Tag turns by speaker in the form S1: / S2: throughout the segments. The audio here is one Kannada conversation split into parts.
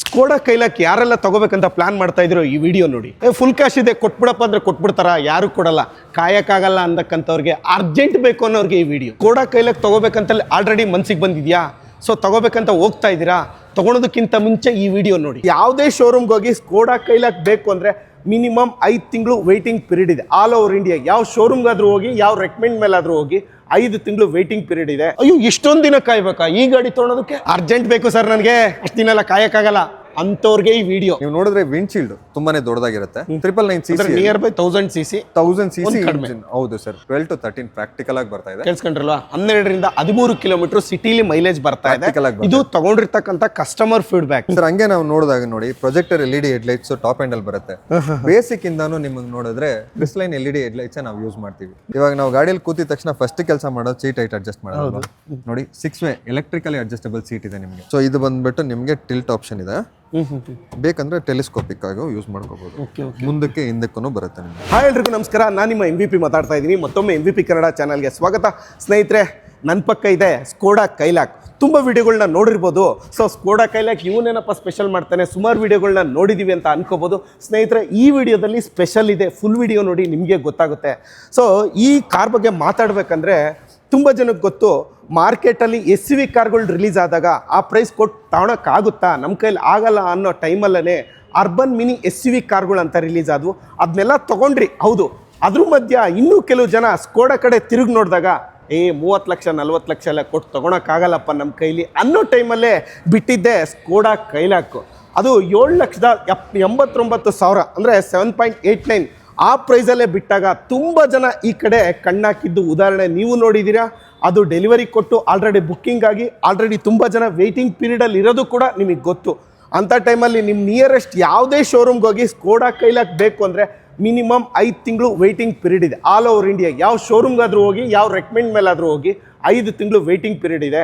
S1: ಸ್ಕೋಡಾ ಕೈಲಾಕ್ ಯಾರೆಲ್ಲ ತಗೋಬೇಕಂತ ಪ್ಲಾನ್ ಮಾಡ್ತಾ ಇದ್ರು ಈ ವಿಡಿಯೋ ನೋಡಿ. ಫುಲ್ ಕ್ಯಾಶ್ ಇದೆ, ಕೊಟ್ಬಿಡಪ್ಪ ಅಂದ್ರೆ ಕೊಟ್ಬಿಡ್ತಾರ? ಯಾರು ಕೊಡಲ್ಲ. ಕಾಯಕ್ಕಾಗಲ್ಲ ಅಂದಕ್ಕಂಥವ್ರಿಗೆ ಅರ್ಜೆಂಟ್ ಬೇಕು ಅನ್ನೋರಿಗೆ ಈ ವಿಡಿಯೋ ಸ್ಕೋಡಾ ಕೈಲಾಕ್ ತಗೋಬೇಕಂತ ಆಲ್ರೆಡಿ ಮನ್ಸಿಗೆ ಬಂದಿದ್ಯಾ? ಸೊ ತಗೋಬೇಕಂತ ಹೋಗ್ತಾ ಇದ್ದೀರಾ? ತಗೊಳೋದಕ್ಕಿಂತ ಮುಂಚೆ ಈ ವಿಡಿಯೋ ನೋಡಿ. ಯಾವುದೇ ಶೋರೂಮ್ಗೆ ಹೋಗಿ ಸ್ಕೋಡಾ ಕೈಲಾಕ್ ಬೇಕು ಅಂದರೆ ಮಿನಿಮಮ್ ಐದು ತಿಂಗಳು ವೆಯ್ಟಿಂಗ್ ಪೀರಿಯಡ್ ಇದೆ. ಆಲ್ ಓವರ್ ಇಂಡಿಯಾ ಯಾವ ಶೋರೂಮ್ಗಾದ್ರೂ ಹೋಗಿ, ಯಾವ ರೆಕಮೆಂಡ್ ಮೇಲಾದರೂ ಹೋಗಿ ಐದು ತಿಂಗಳು ವೆಯ್ಟಿಂಗ್ ಪೀರಿಯಡ್ ಇದೆ. ಅಯ್ಯೋ ಇಷ್ಟೊಂದು ದಿನ ಕಾಯ್ಬೇಕಾ? ಈ ಗಾಡಿ ತೊಗೊಳೋದಕ್ಕೆ? ಅರ್ಜೆಂಟ್ ಬೇಕು ಸರ್ ನನಗೆ. ಅಷ್ಟು ದಿನ ಎಲ್ಲ ಕಾಯಕ್ಕಾಗಲ್ಲ. ಅಂಥವ್ರಿಗೆ ಈ ವಿಡಿಯೋ
S2: ನೀವು ನೋಡಿದ್ರೆ ವಿಂಡ್ಶೀಲ್ಡ್ ತುಂಬಾನೇ ದೊಡ್ಡದಾಗಿರುತ್ತೆ. Triple nine C
S1: near by thousand C C
S2: thousand C C
S1: ಕಡಿಮೆ.
S2: ಹೌದು sir twelve to thirteen practical ಆಗಿ ಬರ್ತಾ ಇದೆ.
S1: ಕೇಳಿಸ್ಕೊಂಡ್ರಲ್ವಾ? ಹನ್ನೆರಡರಿಂದ ಹದಿಮೂರು ಕಿಲೋಮೀಟರ್ ಸಿಟಿಲಿ ಮೈಲೇಜ್ ಬರ್ತಾ ಇದೆ. ಇದು ತಗೊಂಡಿರ್ತಕ್ಕಂಥ ಕಸ್ಟಮರ್ ಫೀಡ್ಬ್ಯಾಕ್
S2: ಸರ್ ಹಂಗೆ ನಾವು ನೋಡಿದಾಗ ನೋಡಿ projector L E D headlights top handle ಅಲ್ಲಿ ಬರುತ್ತೆ ಬೇಸಿಕ್ ಇಂದಾನು ನಿಮಗೆ ನೋಡಿದ್ರೆ ಬಿಸ್ಲೈನ್ ಎಲ್ ಇ ಡಿ ಹೆಡ್ಲೈಟ್ಸ್ ನಾವು ಯೂಸ್ ಮಾಡ್ತೀವಿ. ಇವಾಗ ನಾವು ಗಾಡಿಯಲ್ಲಿ ಕೂತಿದ ತಕ್ಷಣ ಫಸ್ಟ್ ಕೆಲಸ ಮಾಡೋದು ಸೀಟ್ ಹೈಟ್ ಅಡ್ಜಸ್ಟ್ ಮಾಡೋದು. ನೋಡಿ six way electrically adjustable seat ಇದೆ ನಿಮಗೆ. ಸೊ ಇದು ಬಂದ್ಬಿಟ್ಟು ನಿಮಗೆ ಟಿಲ್ಟ್ ಆಪ್ಷನ್ ಇದೆ. ಬೇಕಂದ್ರೆ ಟೆಲಿಸ್ಕೋಪಿಕ್ ಆಗಿ ಯೂಸ್ ಮಾಡ್ಕೋಬಹುದು
S1: ಓಕೆ
S2: ಮುಂದಕ್ಕೆ ಹಿಂದಕ್ಕೂ ಬರುತ್ತೆ ನಿಮಗೆ.
S1: ಹಾಯ್ ಎಲ್ರಿಗೂ ನಮಸ್ಕಾರ. ನಾನು ನಿಮ್ಮ ಎಂ ವಿ ಪಿ ಮಾತಾಡ್ತಾ ಇದ್ದೀನಿ. ಮತ್ತೊಮ್ಮೆ ಎಂ ವಿ ಪಿ ಕನ್ನಡ ಚಾನಲ್ಗೆ ಸ್ವಾಗತ. ಸ್ನೇಹಿತರೆ ನನ್ನ ಪಕ್ಕ ಇದೆ ಸ್ಕೋಡಾ ಕೈಲಾಕ್ ತುಂಬ ವಿಡಿಯೋಗಳನ್ನ ನೋಡಿರ್ಬೋದು. ಸೊ ಸ್ಕೋಡಾ ಕೈಲಾಕ್ ಇವನೇನಪ್ಪ ಸ್ಪೆಷಲ್ ಮಾಡ್ತಾನೆ? ಸುಮಾರು ವಿಡಿಯೋಗಳನ್ನ ನೋಡಿದ್ದೀವಿ ಅಂತ ಅನ್ಕೋಬೋದು. ಸ್ನೇಹಿತರೆ ಈ ವಿಡಿಯೋದಲ್ಲಿ ಸ್ಪೆಷಲ್ ಇದೆ. ಫುಲ್ ವಿಡಿಯೋ ನೋಡಿ ನಿಮಗೆ ಗೊತ್ತಾಗುತ್ತೆ. ಸೊ ಈ ಕಾರ್ ಬಗ್ಗೆ ಮಾತಾಡಬೇಕಂದ್ರೆ ತುಂಬ ಜನಕ್ಕೆ ಗೊತ್ತು. ಮಾರ್ಕೆಟಲ್ಲಿ ಎಸ್ ವಿ ಕಾರ್ಗಳು ರಿಲೀಸ್ ಆದಾಗ ಆ ಪ್ರೈಸ್ ಕೊಟ್ಟು ತಗೊಳಕ್ಕಾಗುತ್ತಾ ನಮ್ಮ ಕೈಲಿ ಆಗಲ್ಲ ಅನ್ನೋ ಟೈಮಲ್ಲೇ ಅರ್ಬನ್ ಮಿನಿ ಎಸ್ ವಿ ಕಾರ್ಗಳು ಅಂತ ರಿಲೀಸ್ ಆದವು. ಅದನ್ನೆಲ್ಲ ತೊಗೊಂಡ್ರಿ. ಹೌದು. ಅದ್ರ ಮಧ್ಯ ಇನ್ನೂ ಕೆಲವು ಜನ ಸ್ಕೋಡಾ ಕಡೆ ತಿರುಗಿ ನೋಡಿದಾಗ, ಏ, ಮೂವತ್ತು ಲಕ್ಷ, ನಲ್ವತ್ತು ಲಕ್ಷ ಎಲ್ಲ ಕೊಟ್ಟು ತೊಗೊಳಕ್ಕಾಗಲ್ಲಪ್ಪ ನಮ್ಮ ಕೈಲಿ ಅನ್ನೋ ಟೈಮಲ್ಲೇ ಬಿಟ್ಟಿದ್ದೆ ಸ್ಕೋಡಾ ಕೈಲಾಕು. ಅದು ಏಳು ಲಕ್ಷದ ಎಪ್ ಎಂಬತ್ತೊಂಬತ್ತು ಸಾವಿರ, ಅಂದರೆ ಸೆವೆನ್ ಪಾಯಿಂಟ್ ಏಯ್ಟ್ ನೈನ್ ಆ ಪ್ರೈಸಲ್ಲೇ ಬಿಟ್ಟಾಗ ತುಂಬ ಜನ ಈ ಕಡೆ ಕಣ್ಣಾಕಿದ್ದು ಉದಾಹರಣೆ ನೀವು ನೋಡಿದ್ದೀರಾ? ಅದು ಡೆಲಿವರಿ ಕೊಟ್ಟು ಆಲ್ರೆಡಿ ಬುಕ್ಕಿಂಗ್ ಆಗಿ ಆಲ್ರೆಡಿ ತುಂಬ ಜನ ವೆಯ್ಟಿಂಗ್ ಪೀರಿಯಡಲ್ಲಿ ಇರೋದು ಕೂಡ ನಿಮಗೆ ಗೊತ್ತು. ಅಂಥ ಟೈಮಲ್ಲಿ ನಿಮ್ಮ ನಿಯರೆಸ್ಟ್ ಯಾವುದೇ ಶೋರೂಮ್ಗೆ ಹೋಗಿ ಸ್ಕೋಡಾ ಕೈಲಾಕ್ ಬೇಕು ಅಂದರೆ ಮಿನಿಮಮ್ ಐದು ತಿಂಗಳು ವೆಯ್ಟಿಂಗ್ ಪೀರಿಯಡ್ ಇದೆ. ಆಲ್ ಓವರ್ ಇಂಡಿಯಾ ಯಾವ ಶೋರೂಮ್ಗಾದರೂ ಹೋಗಿ, ಯಾವ ರೆಕಮೆಂಡ್ ಮೇಲಾದರೂ ಹೋಗಿ ಐದು ತಿಂಗಳು ವೆಯ್ಟಿಂಗ್ ಪೀರಿಯಡ್ ಇದೆ.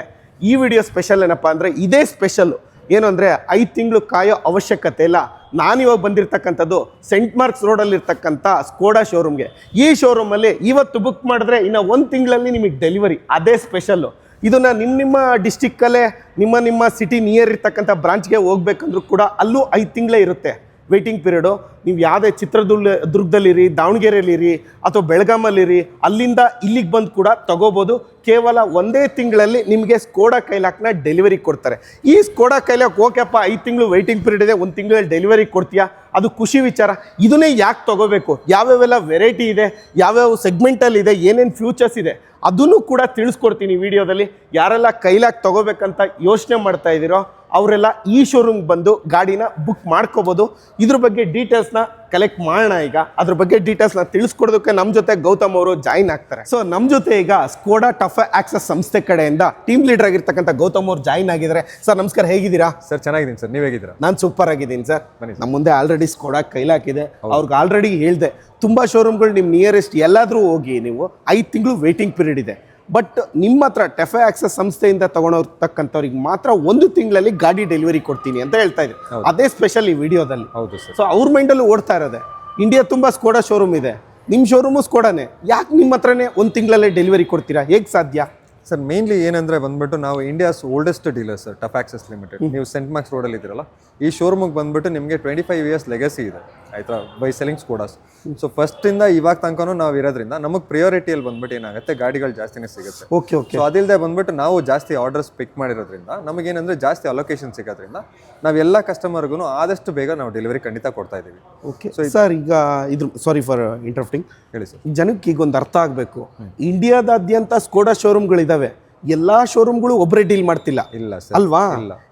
S1: ಈ ವಿಡಿಯೋ ಸ್ಪೆಷಲ್ ಏನಪ್ಪ ಅಂದರೆ ಇದೇ ಸ್ಪೆಷಲ್ಲು ಏನು ಅಂದರೆ ಐದು ತಿಂಗಳು ಕಾಯೋ ಅವಶ್ಯಕತೆ ಇಲ್ಲ. ನಾನಿವಾಗ ಬಂದಿರತಕ್ಕಂಥದ್ದು ಸೆಂಟ್ ಮಾರ್ಕ್ಸ್ ರೋಡಲ್ಲಿರ್ತಕ್ಕಂಥ ಸ್ಕೋಡಾ ಶೋರೂಮ್ಗೆ ಈ ಶೋರೂಮಲ್ಲಿ ಇವತ್ತು ಬುಕ್ ಮಾಡಿದ್ರೆ ಇನ್ನು ಒಂದು ತಿಂಗಳಲ್ಲಿ ನಿಮಗೆ ಡೆಲಿವರಿ ಅದೇ ಸ್ಪೆಷಲ್ಲು ಇದನ್ನು ನಿಮ್ಮ ನಿಮ್ಮ ಡಿಸ್ಟಿಕ್ಕಲ್ಲೇ ನಿಮ್ಮ ನಿಮ್ಮ ಸಿಟಿ ನಿಯರ್ ಇರ್ತಕ್ಕಂಥ ಬ್ರಾಂಚ್ಗೆ ಹೋಗ್ಬೇಕಂದ್ರೂ ಕೂಡ ಅಲ್ಲೂ ಐದು ತಿಂಗಳೇ ಇರುತ್ತೆ. ವೇಟಿಂಗ್ ಪೀರಿಯಡು ನೀವು ಯಾವುದೇ ಚಿತ್ರದುರ್ಗ, ದುರ್ಗದಲ್ಲಿರಿ, ದಾವಣಗೆರೆಯಲ್ಲಿರಿ ಅಥವಾ ಬೆಳಗಾಮಲ್ಲಿರಿ ಅಲ್ಲಿಂದ ಇಲ್ಲಿಗೆ ಬಂದು ಕೂಡ ತಗೋಬೋದು. ಕೇವಲ ಒಂದೇ ತಿಂಗಳಲ್ಲಿ ನಿಮಗೆ ಸ್ಕೋಡಾ ಕೈಲಾಕ್ನ ಡೆಲಿವರಿ ಕೊಡ್ತಾರೆ. ಈ ಸ್ಕೋಡಾ ಕೈಲಾಕ್ ಓಕೆಪ್ಪ, ಐದು ತಿಂಗಳು ವೆಯ್ಟಿಂಗ್ ಪೀರಿಯಡ್ ಇದೆ, ಒಂದು ತಿಂಗಳಲ್ಲಿ ಡೆಲಿವರಿ ಕೊಡ್ತೀಯಾ? ಅದು ಖುಷಿ ವಿಚಾರ. ಇದನ್ನೇ ಯಾಕೆ ತೊಗೋಬೇಕು? ಯಾವ್ಯಾವೆಲ್ಲ ವೆರೈಟಿ ಇದೆ, ಯಾವ್ಯಾವ ಸೆಗ್ಮೆಂಟಲ್ಲಿ ಇದೆ, ಏನೇನು ಫ್ಯೂಚರ್ಸ್ ಇದೆ, ಅದನ್ನು ಕೂಡ ತಿಳಿಸ್ಕೊಡ್ತೀನಿ ವಿಡಿಯೋದಲ್ಲಿ ಯಾರೆಲ್ಲ ಕೈಲಾಕ್ ತೊಗೋಬೇಕಂತ ಯೋಚನೆ ಮಾಡ್ತಾ ಇದ್ದೀರೋ ಅವರೆಲ್ಲ ಈ ಶೋರೂಮ್ಗೆ ಬಂದು ಗಾಡಿನ ಬುಕ್ ಮಾಡ್ಕೋಬೋದು. ಇದ್ರ ಬಗ್ಗೆ ಡೀಟೇಲ್ಸ್ನ ಕಲೆಕ್ಟ್ ಮಾಡೋಣ ಈಗ. ಅದ್ರ ಬಗ್ಗೆ ಡೀಟೇಲ್ಸ್ನ ತಿಳಿಸ್ಕೊಡೋದಕ್ಕೆ ನಮ್ಮ ಜೊತೆ ಗೌತಮ್ ಅವರು ಜಾಯಿನ್ ಆಗ್ತಾರೆ. ಸೊ ನಮ್ಮ ಜೊತೆ ಈಗ ಸ್ಕೋಡಾ ಟಫ್ ಆಕ್ಸಸ್ ಸಂಸ್ಥೆ ಕಡೆಯಿಂದ ಟೀಮ್ ಲೀಡರ್ ಆಗಿರ್ತಕ್ಕಂಥ ಗೌತಮ್ ಅವರು ಜಾಯಿನ್ ಆಗಿದ್ದಾರೆ. ಸರ್ ನಮಸ್ಕಾರ ಹೇಗಿದ್ದೀರಾ?
S2: ಸರ್ ಚೆನ್ನಾಗಿದ್ದೀನಿ ಸರ್ ನೀವು ಹೇಗಿದ್ದೀರಾ?
S1: ನಾನು ಸೂಪರ್ ಆಗಿದ್ದೀನಿ ಸರ್ ನಮ್ಮ ಮುಂದೆ ಆಲ್ರೆಡಿ ಸ್ಕೋಡಾ ಕೈಲಾಕಿದೆ ಅವ್ರಿಗೆ ಆಲ್ರೆಡಿ ಹೇಳಿದೆ ತುಂಬ ಶೋರೂಮ್ಗಳು ನಿಮ್ಮ ನಿಯರೆಸ್ಟ್ ಎಲ್ಲಾದರೂ ಹೋಗಿ ನೀವು ಐದು ತಿಂಗಳು ವೇಟಿಂಗ್ ಪೀರಿಯಡ್ ಇದೆ. ಬಟ್ ನಿಮ್ಮ ಹತ್ರ ಟೆಫೆ ಆಕ್ಸಸ್ ಸಂಸ್ಥೆಯಿಂದ ತಗೊಂಡೋಗ್ತಕ್ಕಂಥವ್ರಿಗೆ ಮಾತ್ರ ಒಂದು ತಿಂಗಳಲ್ಲಿ ಗಾಡಿ ಡೆಲಿವರಿ ಕೊಡ್ತೀನಿ ಅಂತ ಹೇಳ್ತಾ ಇದ್ದೆ ಅದೇ ಸ್ಪೆಷಲ್ ಈ ವಿಡಿಯೋದಲ್ಲಿ.
S2: ಹೌದು ಸರ್.
S1: ಸೊ ಅವ್ರ ಮೈಂಡಲ್ಲೂ ಓಡ್ತಾ ಇರೋದೆ. ಇಂಡಿಯಾ ತುಂಬ ಸ್ಕೋಡಾ ಶೋರೂಮ್ ಇದೆ. ನಿಮ್ಮ ಶೋರೂಮು ಸ್ಕೋಡಾನೇ ಯಾಕೆ ನಿಮ್ಮ ಹತ್ರನೇ ಒಂದು ತಿಂಗಳಲ್ಲೇ ಡೆಲಿವರಿ ಕೊಡ್ತೀರಾ? ಹೇಗೆ ಸಾಧ್ಯ?
S2: ಸರ್ ಮೇನ್ಲಿ ಏನಂದ್ರೆ ಬಂದ್ಬಿಟ್ಟು ನಾವು India's oldest dealer sir tough access limited ನೀವು ಸೆಂಟ್ ಮಾರ್ಕ್ಸ್ ರೋಡಲ್ಲಿ ಇದ್ದೀರಲ್ಲ ಈ ಶೋರೂಮಿಗೆ ಬಂದ್ಬಿಟ್ಟು ನಿಮಗೆ ಟ್ವೆಂಟಿ ಫೈವ್ ಇಯರ್ಸ್ ಲೆಗಸಿ ಇದೆ. ಆಯಿತಾ? ಬೈ ಸೆಲಿಂಗ್ ಸ್ಕೋಡಾಸ್ ಸೊ ಫಸ್ಟಿಂದ ಇವಾಗ ತನಕನೂ ನಾವು ಇರೋದ್ರಿಂದ ನಮಗೆ ಪ್ರಿಯಾರಿಟಿಯಲ್ಲಿ ಬಂದ್ಬಿಟ್ಟು ಏನಾಗುತ್ತೆ? ಗಾಡಿಗಳು ಜಾಸ್ತಿನೇ ಸಿಗುತ್ತೆ.
S1: ಓಕೆ ಓಕೆ
S2: ಸೊ ಅದಿಲ್ಲದೆ ಬಂದ್ಬಿಟ್ಟು ನಾವು ಜಾಸ್ತಿ ಆರ್ಡರ್ಸ್ ಪಿಕ್ ಮಾಡಿರೋದ್ರಿಂದ ನಮಗೇನಂದ್ರೆ ಜಾಸ್ತಿ ಅಲೋಕೇಶನ್ ಸಿಗೋದ್ರಿಂದ ನಾವು ಎಲ್ಲ ಕಸ್ಟಮರ್ಗೂ ಆದಷ್ಟು ಬೇಗ ನಾವು ಡೆಲಿವರಿ ಖಂಡಿತ ಕೊಡ್ತಾ ಇದ್ದೀವಿ.
S1: ಓಕೆ ಸರ್ ಈಗ ಇದ್ರ ಸಾರಿ ಫಾರ್ ಇಂಟ್ರಫ್ಟಿಂಗ್
S2: ಹೇಳಿ ಸರ್
S1: ಜನಕ್ಕೆ ಈಗ ಒಂದು ಅರ್ಥ ಆಗಬೇಕು. ಇಂಡಿಯಾದಾದ್ಯಂತ ಸ್ಕೋಡಾ ಶೋರೂಮ್ಗಳಿದಾವೆ ಎಲ್ಲಾ ಶೋರೂಮ್ಗಳು ಒಬ್ಬರೇ ಡೀಲ್ ಮಾಡ್ತಿಲ್ಲ.
S2: ಇಲ್ಲ
S1: ಅಲ್ವಾ?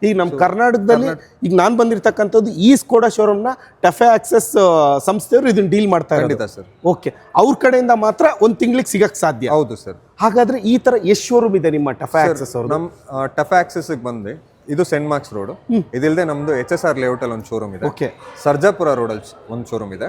S1: ಈಗ ನಮ್ಮ ಕರ್ನಾಟಕದಲ್ಲಿ ಈಗ ನಾನು ಬಂದಿರತಕ್ಕಂಥದ್ದು ಈ ಸ್ಕೋಡಾ ಶೋರೂಮ್ನ ಟಫೆ ಆಕ್ಸೆಸ್ ಸಂಸ್ಥೆಯವರು ಇದನ್ನ ಡೀಲ್ ಮಾಡ್ತಾ
S2: ಖಂಡಿತ ಸರ್.
S1: ಓಕೆ ಅವ್ರ ಕಡೆಯಿಂದ ಮಾತ್ರ ಒಂದು ತಿಂಗಳಿಗೆ ಸಿಗಕ್ ಸಾಧ್ಯ.
S2: ಹೌದು ಸರ್.
S1: ಹಾಗಾದ್ರೆ ಈ ತರ ಎಷ್ಟು ಶೋರೂಮ್ ಇದೆ ನಿಮ್ಮ ಟಫೆ ಆಕ್ಸೆಸ್ ಅವರು
S2: ನಮ್ಮ ಟಫೆ ಆಕ್ಸಸ್ ಬಂದೆ ಇದು ಸೆಂಟ್ ಮಾರ್ಕ್ಸ್ ರೋಡ್ ಇದಿಲ್ಲದೆ ನಮ್ದು ಎಚ್ ಎಸ್ ಆರ್ ಲೇಔಟ್ ಅಲ್ಲಿ ಒಂದು ಶೋರೂಮ್ ಇದೆ.
S1: ಓಕೆ
S2: ಸರ್ಜಾಪುರ ರೋಡ್ ಅಲ್ಲಿ ಒಂದು ಶೋರೂಮ್ ಇದೆ.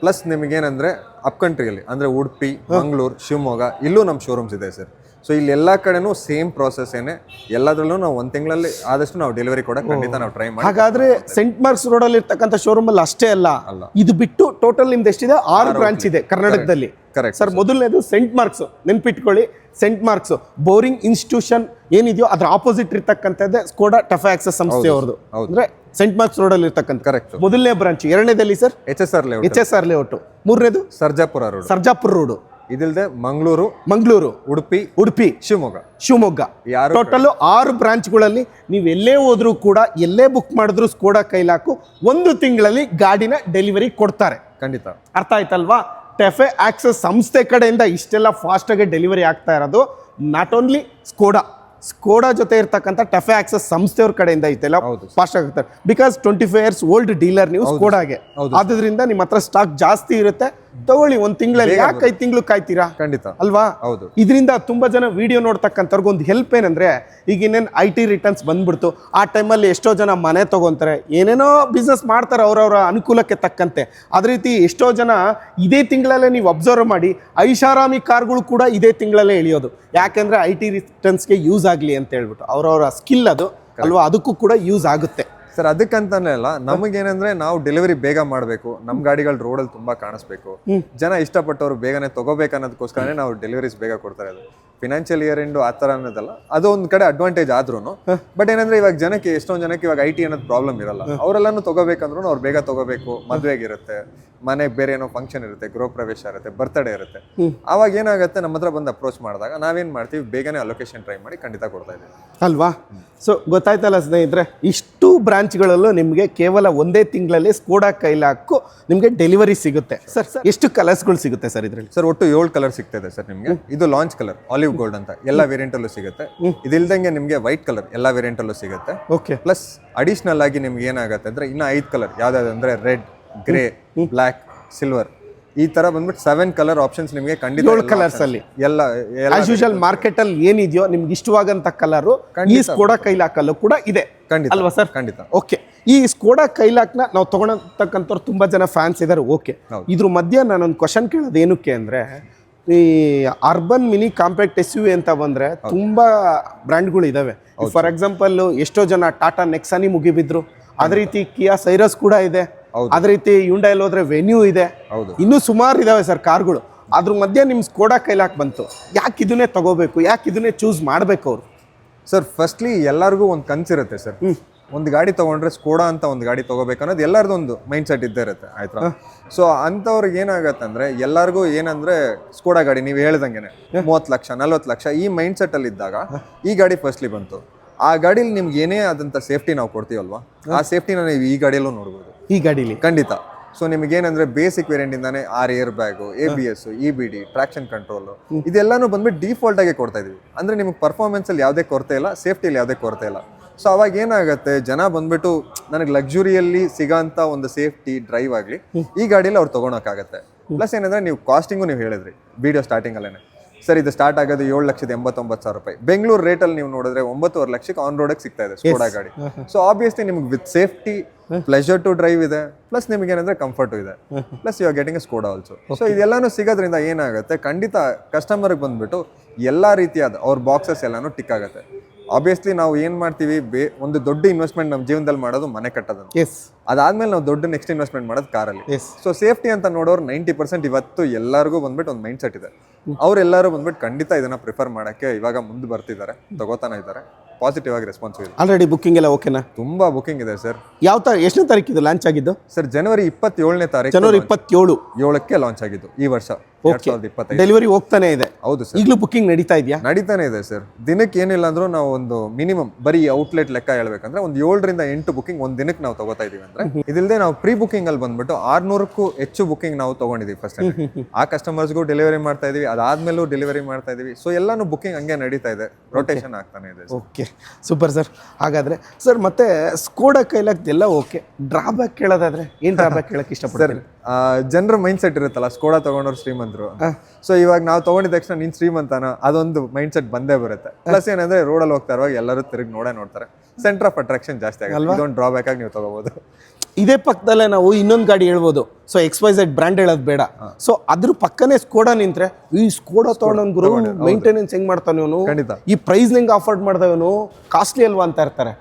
S2: ಪ್ಲಸ್ ನಿಮಗೇನಂದ್ರೆ ಅಪ್ ಕಂಟ್ರಿಯಲ್ಲಿ ಅಂದ್ರೆ ಉಡುಪಿ ಮಂಗಳೂರು ಶಿವಮೊಗ್ಗ ಇಲ್ಲೂ ನಮ್ಮ ಶೋರೂಮ್ಸ್ ಇದೆ ಸರ್. ಸೊ ಇಲ್ಲಿ ಎಲ್ಲ ಕಡೆನೂ ಸೇಮ್ ಪ್ರಾಸೆಸ್ ಏನೇ. ಎಲ್ಲದರಲ್ಲೂ ನಾವು ಒಂದು ತಿಂಗಳಲ್ಲಿ ಆದಷ್ಟು ನಾವು ಡೆಲಿವರಿ ಕೊಡಕ್ಕೆ ಖಂಡಿತ ನಾವು ಟ್ರೈ ಮಾಡಿ
S1: ಹಾಗಾದ್ರೆ ಸೆಂಟ್ ಮಾರ್ಕ್ಸ್ ರೋಡ್ ಅಲ್ಲಿ ಇರ್ತಕ್ಕಂಥ ಶೋರೂಮ್ ಅಲ್ಲಿ ಅಷ್ಟೇ ಅಲ್ಲ.
S2: ಅಲ್ಲ.
S1: ಇದು ಬಿಟ್ಟು ಟೋಟಲ್ ನಿಮ್ದು ಎಷ್ಟಿದೆ? ಆರು ಬ್ರಾಂಚ್ ಇದೆ ಕರ್ನಾಟಕದಲ್ಲಿ.
S2: ಕರೆಕ್ಟ್
S1: ಸರ್ ಮೊದಲನೇದು ಸೆಂಟ್ ಮಾರ್ಕ್ಸ್ ನೆನ್ಪಿಟ್ಕೊಳ್ಳಿ. ಸೆಂಟ್ ಮಾರ್ಕ್ಸ್ ಬೋರಿಂಗ್ ಇನ್ಸ್ಟಿಟ್ಯೂಷನ್ ಏನಿದೆಯೋ ಅದ್ರ ಆಪೋಸಿಟ್ ಇರ್ತಕ್ಕಂಥದ್ದೇ ಸ್ಕೋಡಾ ಟಫ್ ಆಕ್ಸಸ್ ಸಂಸ್ಥೆ ಅವ್ರದ್ದು. ಅಂದ್ರೆ ಸೆಂಟ್ ಮಾರ್ಕ್ಸ್ ರೋಡಲ್ಲಿ ಇರ್ತಕ್ಕಂಥ
S2: ಕರೆಕ್ಟ್
S1: ಮೊದಲನೇ branch ಎರಡನೇದಲ್ಲಿ sir
S2: H S R layout
S1: H S R layout ಮೂರನೇದು?
S2: ಸರ್ಜಾಪುರ ರೋಡ್
S1: ಸರ್ಜಾಪುರ ರೋಡು
S2: ಇದಿಲ್ದೆ ಮಂಗಳೂರು
S1: ಮಂಗಳೂರು
S2: ಉಡುಪಿ
S1: ಉಡುಪಿ
S2: ಶಿವಮೊಗ್ಗ.
S1: ಶಿವಮೊಗ್ಗ.
S2: ಯಾರು
S1: ಟೋಟಲ್ ಆರು ಬ್ರಾಂಚ್ಗಳಲ್ಲಿ ನೀವು ಎಲ್ಲೇ ಹೋದ್ರೂ ಕೂಡ ಎಲ್ಲೇ ಬುಕ್ ಮಾಡಿದ್ರು ಸ್ಕೋಡಾ ಕೈಲಾಕು ಒಂದು ತಿಂಗಳಲ್ಲಿ ಗಾಡಿನ ಡೆಲಿವರಿ ಕೊಡ್ತಾರೆ.
S2: ಖಂಡಿತ.
S1: ಅರ್ಥ ಆಯ್ತಲ್ವಾ? ಟೆಫೆ ಆಕ್ಸಸ್ ಸಂಸ್ಥೆ ಕಡೆಯಿಂದ ಇಷ್ಟೆಲ್ಲ ಫಾಸ್ಟಾಗಿ ಡೆಲಿವರಿ ಆಗ್ತಾ ಇರೋದು ನಾಟ್ ಓನ್ಲಿ ಸ್ಕೋಡಾ ಸ್ಕೋಡಾ ಜೊತೆ ಇರ್ತಕ್ಕಂಥ ಟೆಫೆ ಆಕ್ಸಸ್ ಸಂಸ್ಥೆಯವ್ರ ಕಡೆಯಿಂದ ಐತೆಲ್ಲ ಫಾಸ್ಟ್ ಆಗುತ್ತೆ because twenty five years old dealer ನೀವು ಸ್ಕೋಡಾಗೆ. ಆದ್ರಿಂದ ನಿಮ್ಮ ಹತ್ರ ಸ್ಟಾಕ್ ಜಾಸ್ತಿ ಇರುತ್ತೆ. ತಗೊಳ್ಳಿ ಒಂದು ತಿಂಗಳಲ್ಲಿ ಯಾಕೆ ಐದು ತಿಂಗಳು ಕಾಯ್ತೀರಾ?
S2: ಖಂಡಿತ.
S1: ಅಲ್ವಾ?
S2: ಹೌದು.
S1: ಇದರಿಂದ ತುಂಬಾ ಜನ ವಿಡಿಯೋ ನೋಡ್ತಕ್ಕಂಥವ್ರಿಗೆ ಒಂದು ಹೆಲ್ಪ್ ಏನಂದ್ರೆ ಈಗ ಇನ್ನೇನು ಐ ಟಿ ರಿಟರ್ನ್ಸ್ ಬಂದ್ಬಿಡ್ತು. ಆ ಟೈಮಲ್ಲಿ ಎಷ್ಟೋ ಜನ ಮನೆ ತಗೊಂತಾರೆ. ಏನೇನೋ ಬಿಸ್ನೆಸ್ ಮಾಡ್ತಾರೆ ಅವರವರ ಅನುಕೂಲಕ್ಕೆ ತಕ್ಕಂತೆ. ಅದೇ ರೀತಿ ಎಷ್ಟೋ ಜನ ಇದೇ ತಿಂಗಳಲ್ಲೇ ನೀವು ಅಬ್ಸರ್ವ್ ಮಾಡಿ ಐಷಾರಾಮಿ ಕಾರ್ಗಳು ಕೂಡ ಇದೇ ತಿಂಗಳಲ್ಲೇ ಇಳಿಯೋದು. ಯಾಕೆಂದ್ರೆ ಐ ಟಿ ರಿಟರ್ನ್ಸ್ಗೆ ಯೂಸ್ ಆಗಲಿ ಅಂತ ಹೇಳ್ಬಿಟ್ಟು. ಅವರವರ ಸ್ಕಿಲ್ ಅದು ಅಲ್ವಾ? ಅದಕ್ಕೂ ಕೂಡ ಯೂಸ್ ಆಗುತ್ತೆ.
S2: ಸರ್ ಅದಕ್ಕಂತಾನೆ ಅಲ್ಲ ನಮಗೇನಂದ್ರೆ ನಾವು ಡೆಲಿವರಿ ಬೇಗ ಮಾಡಬೇಕು. ನಮ್ಮ ಗಾಡಿಗಳು ರೋಡಲ್ಲಿ ತುಂಬಾ ಕಾಣಿಸ್ಬೇಕು. ಜನ ಇಷ್ಟಪಟ್ಟವ್ರು ಬೇಗನೆ ತಗೋಬೇಕು ಅನ್ನೋದಕ್ಕೋಸ್ಕರನೇ ನಾವು ಡೆಲಿವರೀಸ್ ಬೇಗ ಕೊಡ್ತಾರೆ ಇರೋದು. ಫಿನಾನ್ಷಿಯಲ್ ಇಯರ್ ಎಂಡು ಆ ಥರ ಅನ್ನೋದಲ್ಲ. ಅದು ಒಂದು ಕಡೆ ಅಡ್ವಾಂಟೇಜ್ ಆದ್ರೂ ಬಟ್ ಏನಂದ್ರೆ ಇವಾಗ ಜನಕ್ಕೆ ಎಷ್ಟೊಂದು ಜನಕ್ಕೆ ಇವಾಗ ಐ ಟಿ ಅನ್ನೋದು ಪ್ರಾಬ್ಲಮ್ ಇರಲ್ಲ. ಅವರೆಲ್ಲಾನು ತಗೋಬೇಕಂದ್ರೂ ಅವ್ರು ಬೇಗ ತಗೋಬೇಕು. ಮದುವೆಗಿರುತ್ತೆ ಮನೆಗೆ ಬೇರೆ ಏನೋ ಫಂಕ್ಷನ್ ಇರುತ್ತೆ ಗೃಹ ಪ್ರವೇಶ ಇರುತ್ತೆ ಬರ್ತ್ಡೇ ಇರುತ್ತೆ. ಅವಾಗ ಏನಾಗುತ್ತೆ ನಮ್ಮ ಹತ್ರ ಬಂದು ಅಪ್ರೋಚ್ ಮಾಡಿದಾಗ ನಾವೇನು ಮಾಡ್ತೀವಿ? ಬೇಗನೆ ಅಲೋಕೇಶನ್ ಟ್ರೈ ಮಾಡಿ ಖಂಡಿತ ಕೊಡ್ತಾ ಇದ್ದೀವಿ.
S1: ಅಲ್ವಾ? ಸೊ ಗೊತ್ತಾಯ್ತಲ್ಲ ಸ್ನೇಹಿತರೆ ಇಷ್ಟು ಬ್ರಾಂಚ್ಗಳಲ್ಲೂ ನಿಮಗೆ ಕೇವಲ ಒಂದೇ ತಿಂಗಳಲ್ಲಿ ಸ್ಕೋಡಾ ಕೈಲಾಕು ನಿಮಗೆ ಡೆಲಿವರಿ ಸಿಗುತ್ತೆ. ಸರ್ ಸರ್ ಎಷ್ಟು ಕಲರ್ಸ್ಗಳು ಸಿಗುತ್ತೆ ಸರ್ ಇದರಲ್ಲಿ?
S2: ಸರ್ ಒಟ್ಟು ಏಳು ಕಲರ್ ಸಿಗ್ತದೆ ಸರ್ ನಿಮಗೆ. ಇದು ಲಾಂಚ್ ಕಲರ್ ಆಲಿವ್ ಗೋಲ್ಡ್ ಅಂತ ಎಲ್ಲ ವೇರಿಯಂಟ್ ಅಲ್ಲೂ ಸಿಗುತ್ತೆ. ಇದಿಲ್ದಂಗೆ ನಿಮಗೆ ವೈಟ್ ಕಲರ್ ಎಲ್ಲ ವೇರಿಯಂಟ್ ಅಲ್ಲೂ ಸಿಗುತ್ತೆ.
S1: ಓಕೆ
S2: ಪ್ಲಸ್ ಅಡಿಷನಲ್ ಆಗಿ ನಿಮ್ಗೆ ಏನಾಗುತ್ತೆ ಅಂದ್ರೆ ಇನ್ನ ಐದು ಕಲರ್ ಯಾವ್ದಾದ್ರು ಅಂದ್ರೆ ರೆಡ್ ಗ್ರೇ ಬ್ಲ್ಯಾಕ್ ಸಿಲ್ವರ್ ಈ ತರ ಬಂದ್ಬಿಟ್ಟು ಸೆವೆನ್ ಕಲರ್ ಆಪ್ಷನ್ಸ್ ನಿಮಗೆ ಖಂಡಿತ
S1: ಏಳು ಕಲರ್ಸ್ ಅಲ್ಲಿ.
S2: ಎಲ್ಲ
S1: ಆಸ್ ಯೂಶಲ್ ಮಾರ್ಕೆಟ್ ಅಲ್ಲಿ ಏನಿದೆಯೋ ನಿಮ್ಗೆ ಇಷ್ಟವಾಗಂತ ಕಲರು ಈ ಸ್ಕೋಡಾ ಕೈಲಾಕಲ್ಲೂ ಕೂಡ ಇದೆ.
S2: ಖಂಡಿತ.
S1: ಅಲ್ವಾ ಸರ್?
S2: ಖಂಡಿತ.
S1: ಓಕೆ ಈ ಸ್ಕೋಡಾ ಕೈಲಾಕ್ನ ನಾವು ತಗೊಳತಕ್ಕಂಥವ್ರು ತುಂಬಾ ಜನ ಫ್ಯಾನ್ಸ್ ಇದ್ದಾರೆ ಓಕೆ. ಇದ್ರ ಮಧ್ಯೆ ನಾನೊಂದು ಕ್ವಶನ್ ಕೇಳೋದು ಏನಕ್ಕೆ ಅಂದ್ರೆ ಈ urban mini compact S U ಅಂತ ಬಂದ್ರೆ ತುಂಬಾ ಬ್ರ್ಯಾಂಡ್ಗಳು ಇದಾವೆ. ಫಾರ್ ಎಕ್ಸಾಂಪಲ್ ಎಷ್ಟೋ ಜನ ಟಾಟಾ ನೆಕ್ಸಾನಿ ಮುಗಿಬಿದ್ರು. ಅದೇ ರೀತಿ ಕಿಯಾ ಸೈರಸ್ ಕೂಡ ಇದೆ. ಅದೇ ರೀತಿ ಯುಂಡೈಲ್ ಹೋದ್ರೆ ವೆನ್ಯೂ ಇದೆ. ಇನ್ನೂ ಸುಮಾರು ಇದಾವೆ ಸರ್ ಕಾರ್ಗಳು. ಅದ್ರ ಮಧ್ಯೆ ನಿಮ್ಮ ಸ್ಕೋಡಾ ಕೈಲಾಕ್ ಬಂತು. ಯಾಕೆ ಇದನ್ನೇ ತಗೋಬೇಕು? ಯಾಕೆ ಇದನ್ನೇ ಚೂಸ್ ಮಾಡ್ಬೇಕು ಅವರು?
S2: ಸರ್ ಫಸ್ಟ್ಲಿ ಎಲ್ಲರಿಗೂ ಒಂದು ಕನ್ಸಿರುತ್ತೆ ಸರ್. ಒಂದು ಗಾಡಿ ತಗೊಂಡ್ರೆ ಸ್ಕೋಡಾ ಅಂತ ಒಂದು ಗಾಡಿ ತೊಗೋಬೇಕು ಅನ್ನೋದು ಎಲ್ಲರದ್ದು ಒಂದು ಮೈಂಡ್ ಸೆಟ್ ಇದ್ದೇ ಇರುತ್ತೆ ಆಯ್ತಾ? ಸೊ ಅಂಥವ್ರಿಗೆ ಏನಾಗತ್ತೆ ಅಂದ್ರೆ ಎಲ್ಲರಿಗೂ ಏನಂದ್ರೆ ಸ್ಕೋಡಾ ಗಾಡಿ ನೀವು ಹೇಳ್ದಂಗೆ ಮೂವತ್ತು ಲಕ್ಷ ನಲ್ವತ್ತು ಲಕ್ಷ ಈ ಮೈಂಡ್ ಸೆಟ್ ಅಲ್ಲಿ ಇದ್ದಾಗ ಈ ಗಾಡಿ ಫಸ್ಟ್ಲಿ ಬಂತು. ಆ ಗಾಡೀಲಿ ನಿಮ್ಗೆ ಏನೇ ಆದಂಥ ಸೇಫ್ಟಿ ನಾವು ಕೊಡ್ತೀವಲ್ವಾ? ಆ ಸೇಫ್ಟಿನ ನೀವು ಈ ಗಾಡಿಯಲ್ಲೂ ನೋಡ್ಬೋದು.
S1: ಈ ಗಾಡೀಲಿ?
S2: ಖಂಡಿತ. ಸೊ ನಿಮಗೇನಂದ್ರೆ ಬೇಸಿಕ್ ವೇರಿಯಂಟ್ ಇಂದಾನೆ R air bag A B S E B D traction control ಇದೆಲ್ಲಾನು ಬಂದ್ಬಿಟ್ಟು ಡಿಫಾಲ್ಟ್ ಆಗಿ ಕೊಡ್ತಾ ಇದೀವಿ. ಅಂದ್ರೆ ನಿಮಗೆ ಪರ್ಫಾರ್ಮೆನ್ಸ್ ಅಲ್ಲಿ ಯಾವುದೇ ಕೊರತೆ ಇಲ್ಲ ಸೇಫ್ಟಿಲಿ ಯಾವುದೇ ಕೊರತೆ ಇಲ್ಲ. ಸೊ ಅವಾಗ ಏನಾಗುತ್ತೆ ಜನ ಬಂದ್ಬಿಟ್ಟು ನನಗೆ ಲಕ್ಸುರಿಯಲ್ಲಿ ಸಿಗೋಂಥ ಒಂದು ಸೇಫ್ಟಿ ಡ್ರೈವ್ ಆಗಲಿ ಈ ಗಾಡಿಯಲ್ಲಿ ಅವ್ರು ತಗೊಳಕ್ಕಾಗತ್ತೆ. ಪ್ಲಸ್ ಏನಂದ್ರೆ ನೀವು ಕಾಸ್ಟಿಂಗು ನೀವು ಹೇಳಿದ್ರಿ ವಿಡಿಯೋ ಸ್ಟಾರ್ಟಿಂಗ್ ಅಲ್ಲೇ ಸರ್ ಇದು ಸ್ಟಾರ್ಟ್ ಆಗೋದು ಏಳು ಲಕ್ಷದ ಎಂಬತ್ತೊಂಬತ್ತು ಸಾವಿರ ರೂಪಾಯಿ. ಬೆಂಗಳೂರು ರೇಟಲ್ಲಿ ನೀವು ನೋಡಿದ್ರೆ ಒಂಬತ್ತುವರೆ ಲಕ್ಷಕ್ಕೆ ಆನ್ ರೋಡಿಗೆ ಸಿಗ್ತಾ ಇದೆ ಸ್ಕೋಡಾ ಗಾಡಿ. ಸೊ ಆಬ್ವಿಯಸ್ಲಿ ನಿಮ್ಗೆ with safety pleasure to drive ಇದೆ. ಪ್ಲಸ್ ನಿಮ್ಗೆ ಏನಂದ್ರೆ ಕಂಫರ್ಟು ಇದೆ. Plus you are getting Skoda also so ಇದೆಲ್ಲಾನು ಸಿಗೋದ್ರಿಂದ ಏನಾಗುತ್ತೆ ಖಂಡಿತ ಕಸ್ಟಮರ್ಗೆ ಬಂದ್ಬಿಟ್ಟು ಎಲ್ಲ ರೀತಿಯಾದ ಅವ್ರ ಬಾಕ್ಸಸ್ ಎಲ್ಲಾನು ಟಿಕ್ ಆಗುತ್ತೆ. ಆಬ್ವಿಯಸ್ಲಿ ನಾವು ಏನು ಮಾಡ್ತೀವಿ? ಬೇ ಒಂದು ದೊಡ್ಡ ಇನ್ವೆಸ್ಟ್ಮೆಂಟ್ ನಮ್ಮ ಜೀವನದಲ್ಲಿ ಮಾಡೋದು ಮನೆ ಕಟ್ಟೋದು
S1: ಎಸ್
S2: ಅದಾದ್ಮೇಲೆ ನಾವು ದೊಡ್ಡ ನೆಕ್ಸ್ಟ್ ಇನ್ವೆಸ್ಟ್ಮೆಂಟ್ ಮಾಡೋದು ಕಾರಲ್ಲಿ.
S1: ಎಸ್
S2: ಸೊ ಸೇಫ್ಟಿ ಅಂತ ನೋಡೋರು ನೈಂಟಿ ಪರ್ಸೆಂಟ್ ಇವತ್ತು ಎಲ್ಲರಿಗೂ ಬಂದ್ಬಿಟ್ಟು ಒಂದು ಮೈಂಡ್ ಸೆಟ್ ಇದೆ. ಅವರೆಲ್ಲರೂ ಬಂದ್ಬಿಟ್ಟು ಖಂಡಿತ ಇದನ್ನ ಪ್ರಿಫರ್ ಮಾಡೋಕ್ಕೆ ಇವಾಗ ಮುಂದೆ ಬರ್ತಿದ್ದಾರೆ ತಗೋತಾನೆ ಇದ್ದಾರೆ. ಪಾಸಿಟಿವ್ ಆಗಿ ರೆಸ್ಪಾನ್ಸ್ ಇದೆ.
S1: ಆಲ್ರೆಡಿ ಬುಕ್ಕಿಂಗ್ ಎಲ್ಲ ಓಕೆನಾ
S2: ತುಂಬಾ ಬುಕ್ಕಿಂಗ್ ಇದೆ ಸರ್
S1: ಯಾವ ತರ ಎಷ್ಟನೇ ತಾರೀಕು ಇದು ಲಾಂಚ್ ಆಗಿದ್ದು?
S2: ಸರ್ ಜನವರಿ ಇಪ್ಪತ್ತೇಳನೇ ತಾರೀಕು
S1: ಜನವರಿ ಇಪ್ಪತ್ತೇಳು.
S2: ಏಳಕ್ಕೆ ಲಾಂಚ್ ಆಗಿದ್ದು ಈ ವರ್ಷ. ಇಪ್ಪತ್ತೈದು.
S1: ಡೆಲಿವರಿ ಹೋಗ್ತಾನೆ ಇದೆ.
S2: ಹೌದು ಸರ್.
S1: ಈಗಲೂ ಬುಕ್ಕಿಂಗ್ ನಡೀತಾ ಇದೆಯಾ?
S2: ನಡೀತಾನೆ ಇದೆ ಸರ್. ದಿನಕ್ಕೆ ಏನಿಲ್ಲ ಅಂದ್ರೂ ನಾವು ಒಂದು ಮಿನಿಮಮ್ ಬರೀ ಔಟ್ಲೆಟ್ ಲೆಕ್ಕ ಹೇಳ್ಬೇಕಂದ್ರೆ ಒಂದು ಏಳರಿಂದ ಎಂಟು ಬುಕಿಂಗ್ ಒಂದು ದಿನಕ್ಕೆ ನಾವು ತಗೋತಾ ಇದೀವಿ ಅಂದ್ರೆ ಇದಿಲ್ಲದೆ ನಾವು ಪ್ರೀ ಬುಕಿಂಗ್ ಅಲ್ಲಿ ಬಂದ್ಬಿಟ್ಟು ಆರ್ನೂರಕ್ಕೂ ಹೆಚ್ಚು ಬುಕ್ಕಿಂಗ್ ನಾವು ತಗೊಂಡಿದೀವಿ ಫಸ್ಟ್ ಆ ಕಸ್ಟಮರ್ಸ್ಗೂ ಡೆಲಿವರಿ ಮಾಡ್ತಾ ಇದೀವಿ ಅದಾದ್ಮೇಲೂ ಡೆಲಿವರಿ ಮಾಡ್ತಾ ಇದೀವಿ ಸೊ ಎಲ್ಲಾನು ಬುಕಿಂಗ್ ಹಂಗೆ ನಡೀತಾ ಇದೆ. ರೊಟೇಷನ್ ಆಗ್ತಾನೆ ಇದೆ
S1: ಓಕೆ ಸೂಪರ್ ಸರ್ ಹಾಗಾದ್ರೆ ಸರ್ ಮತ್ತೆ ಸ್ಕೋಡಾ ಕೈಲಾಗ್ದೆಲ್ಲ ಓಕೆ ಡ್ರಾಬ್ಯಾಕ್ ಕೇಳೋದಾದ್ರೆ ಏನ್ ಡ್ರಾಬ್ಯಾಕ್ ಕೇಳಕ್ ಇಷ್ಟಪಡ್ತಾರೆ?
S2: ಜನರ ಮೈಂಡ್ ಸೆಟ್ ಇರುತ್ತಲ್ಲ ಸ್ಕೋಡಾ ತಗೊಂಡವ್ರು ಶ್ರೀಮಂತರು. ಸೊ ಇವಾಗ ನಾವು ತಗೊಂಡಿದ ತಕ್ಷಣ ನೀನ್ ಶ್ರೀಮಂತನ? ಅದೊಂದು ಮೈಂಡ್ ಸೆಟ್ ಬಂದೇ ಬರುತ್ತೆ. ಪ್ಲಸ್ ಏನಂದ್ರೆ ರೋಡಲ್ಲಿ ಹೋಗ್ತಾ ಇರುವಾಗ ಎಲ್ಲರೂ ತಿರುಗಿ ನೋಡೇ ನೋಡ್ತಾರೆ. ಸೆಂಟರ್ ಆಫ್ ಅಟ್ರಾಕ್ಷನ್ ಜಾಸ್ತಿ ಆಗುತ್ತೆ. ಇದೊಂದು ಡ್ರಾಬ್ಯಾಕ್ ಆಗಿ ನೀವು ತಗೋಬಹುದು
S1: ಇದೇ ಪಕ್ಕದಲ್ಲೇ ನಾವು ಇನ್ನೊಂದು ಗಾಡಿ ಹೇಳ್ಬೋದು. So X Y Z brand ಹೇಳೋದು ಬೇಡ. ಸೊ ಅದ್ರ ಪಕ್ಕನೇ ಸ್ಕೋಡಾ ನಿಂತ್ರೆ ಈ ಸ್ಕೋಡಾ ತಗೊಂಡ್ ಗುರು ಮೈಂಟೆನೆನ್ಸ್ ಹೆಂಗ್ ಮಾಡ್ತಾನೆ ಇವನು?
S2: ಖಂಡಿತ.
S1: ಈ ಪ್ರೈಸ್ ಹೆಂಗ್ ಅಫೋರ್ಡ್ ಮಾಡ್ದವನು ಕಾಸ್ಟ್ಲಿ ಅಲ್ವಾ ಅಂತ ಇರ್ತಾರೆ.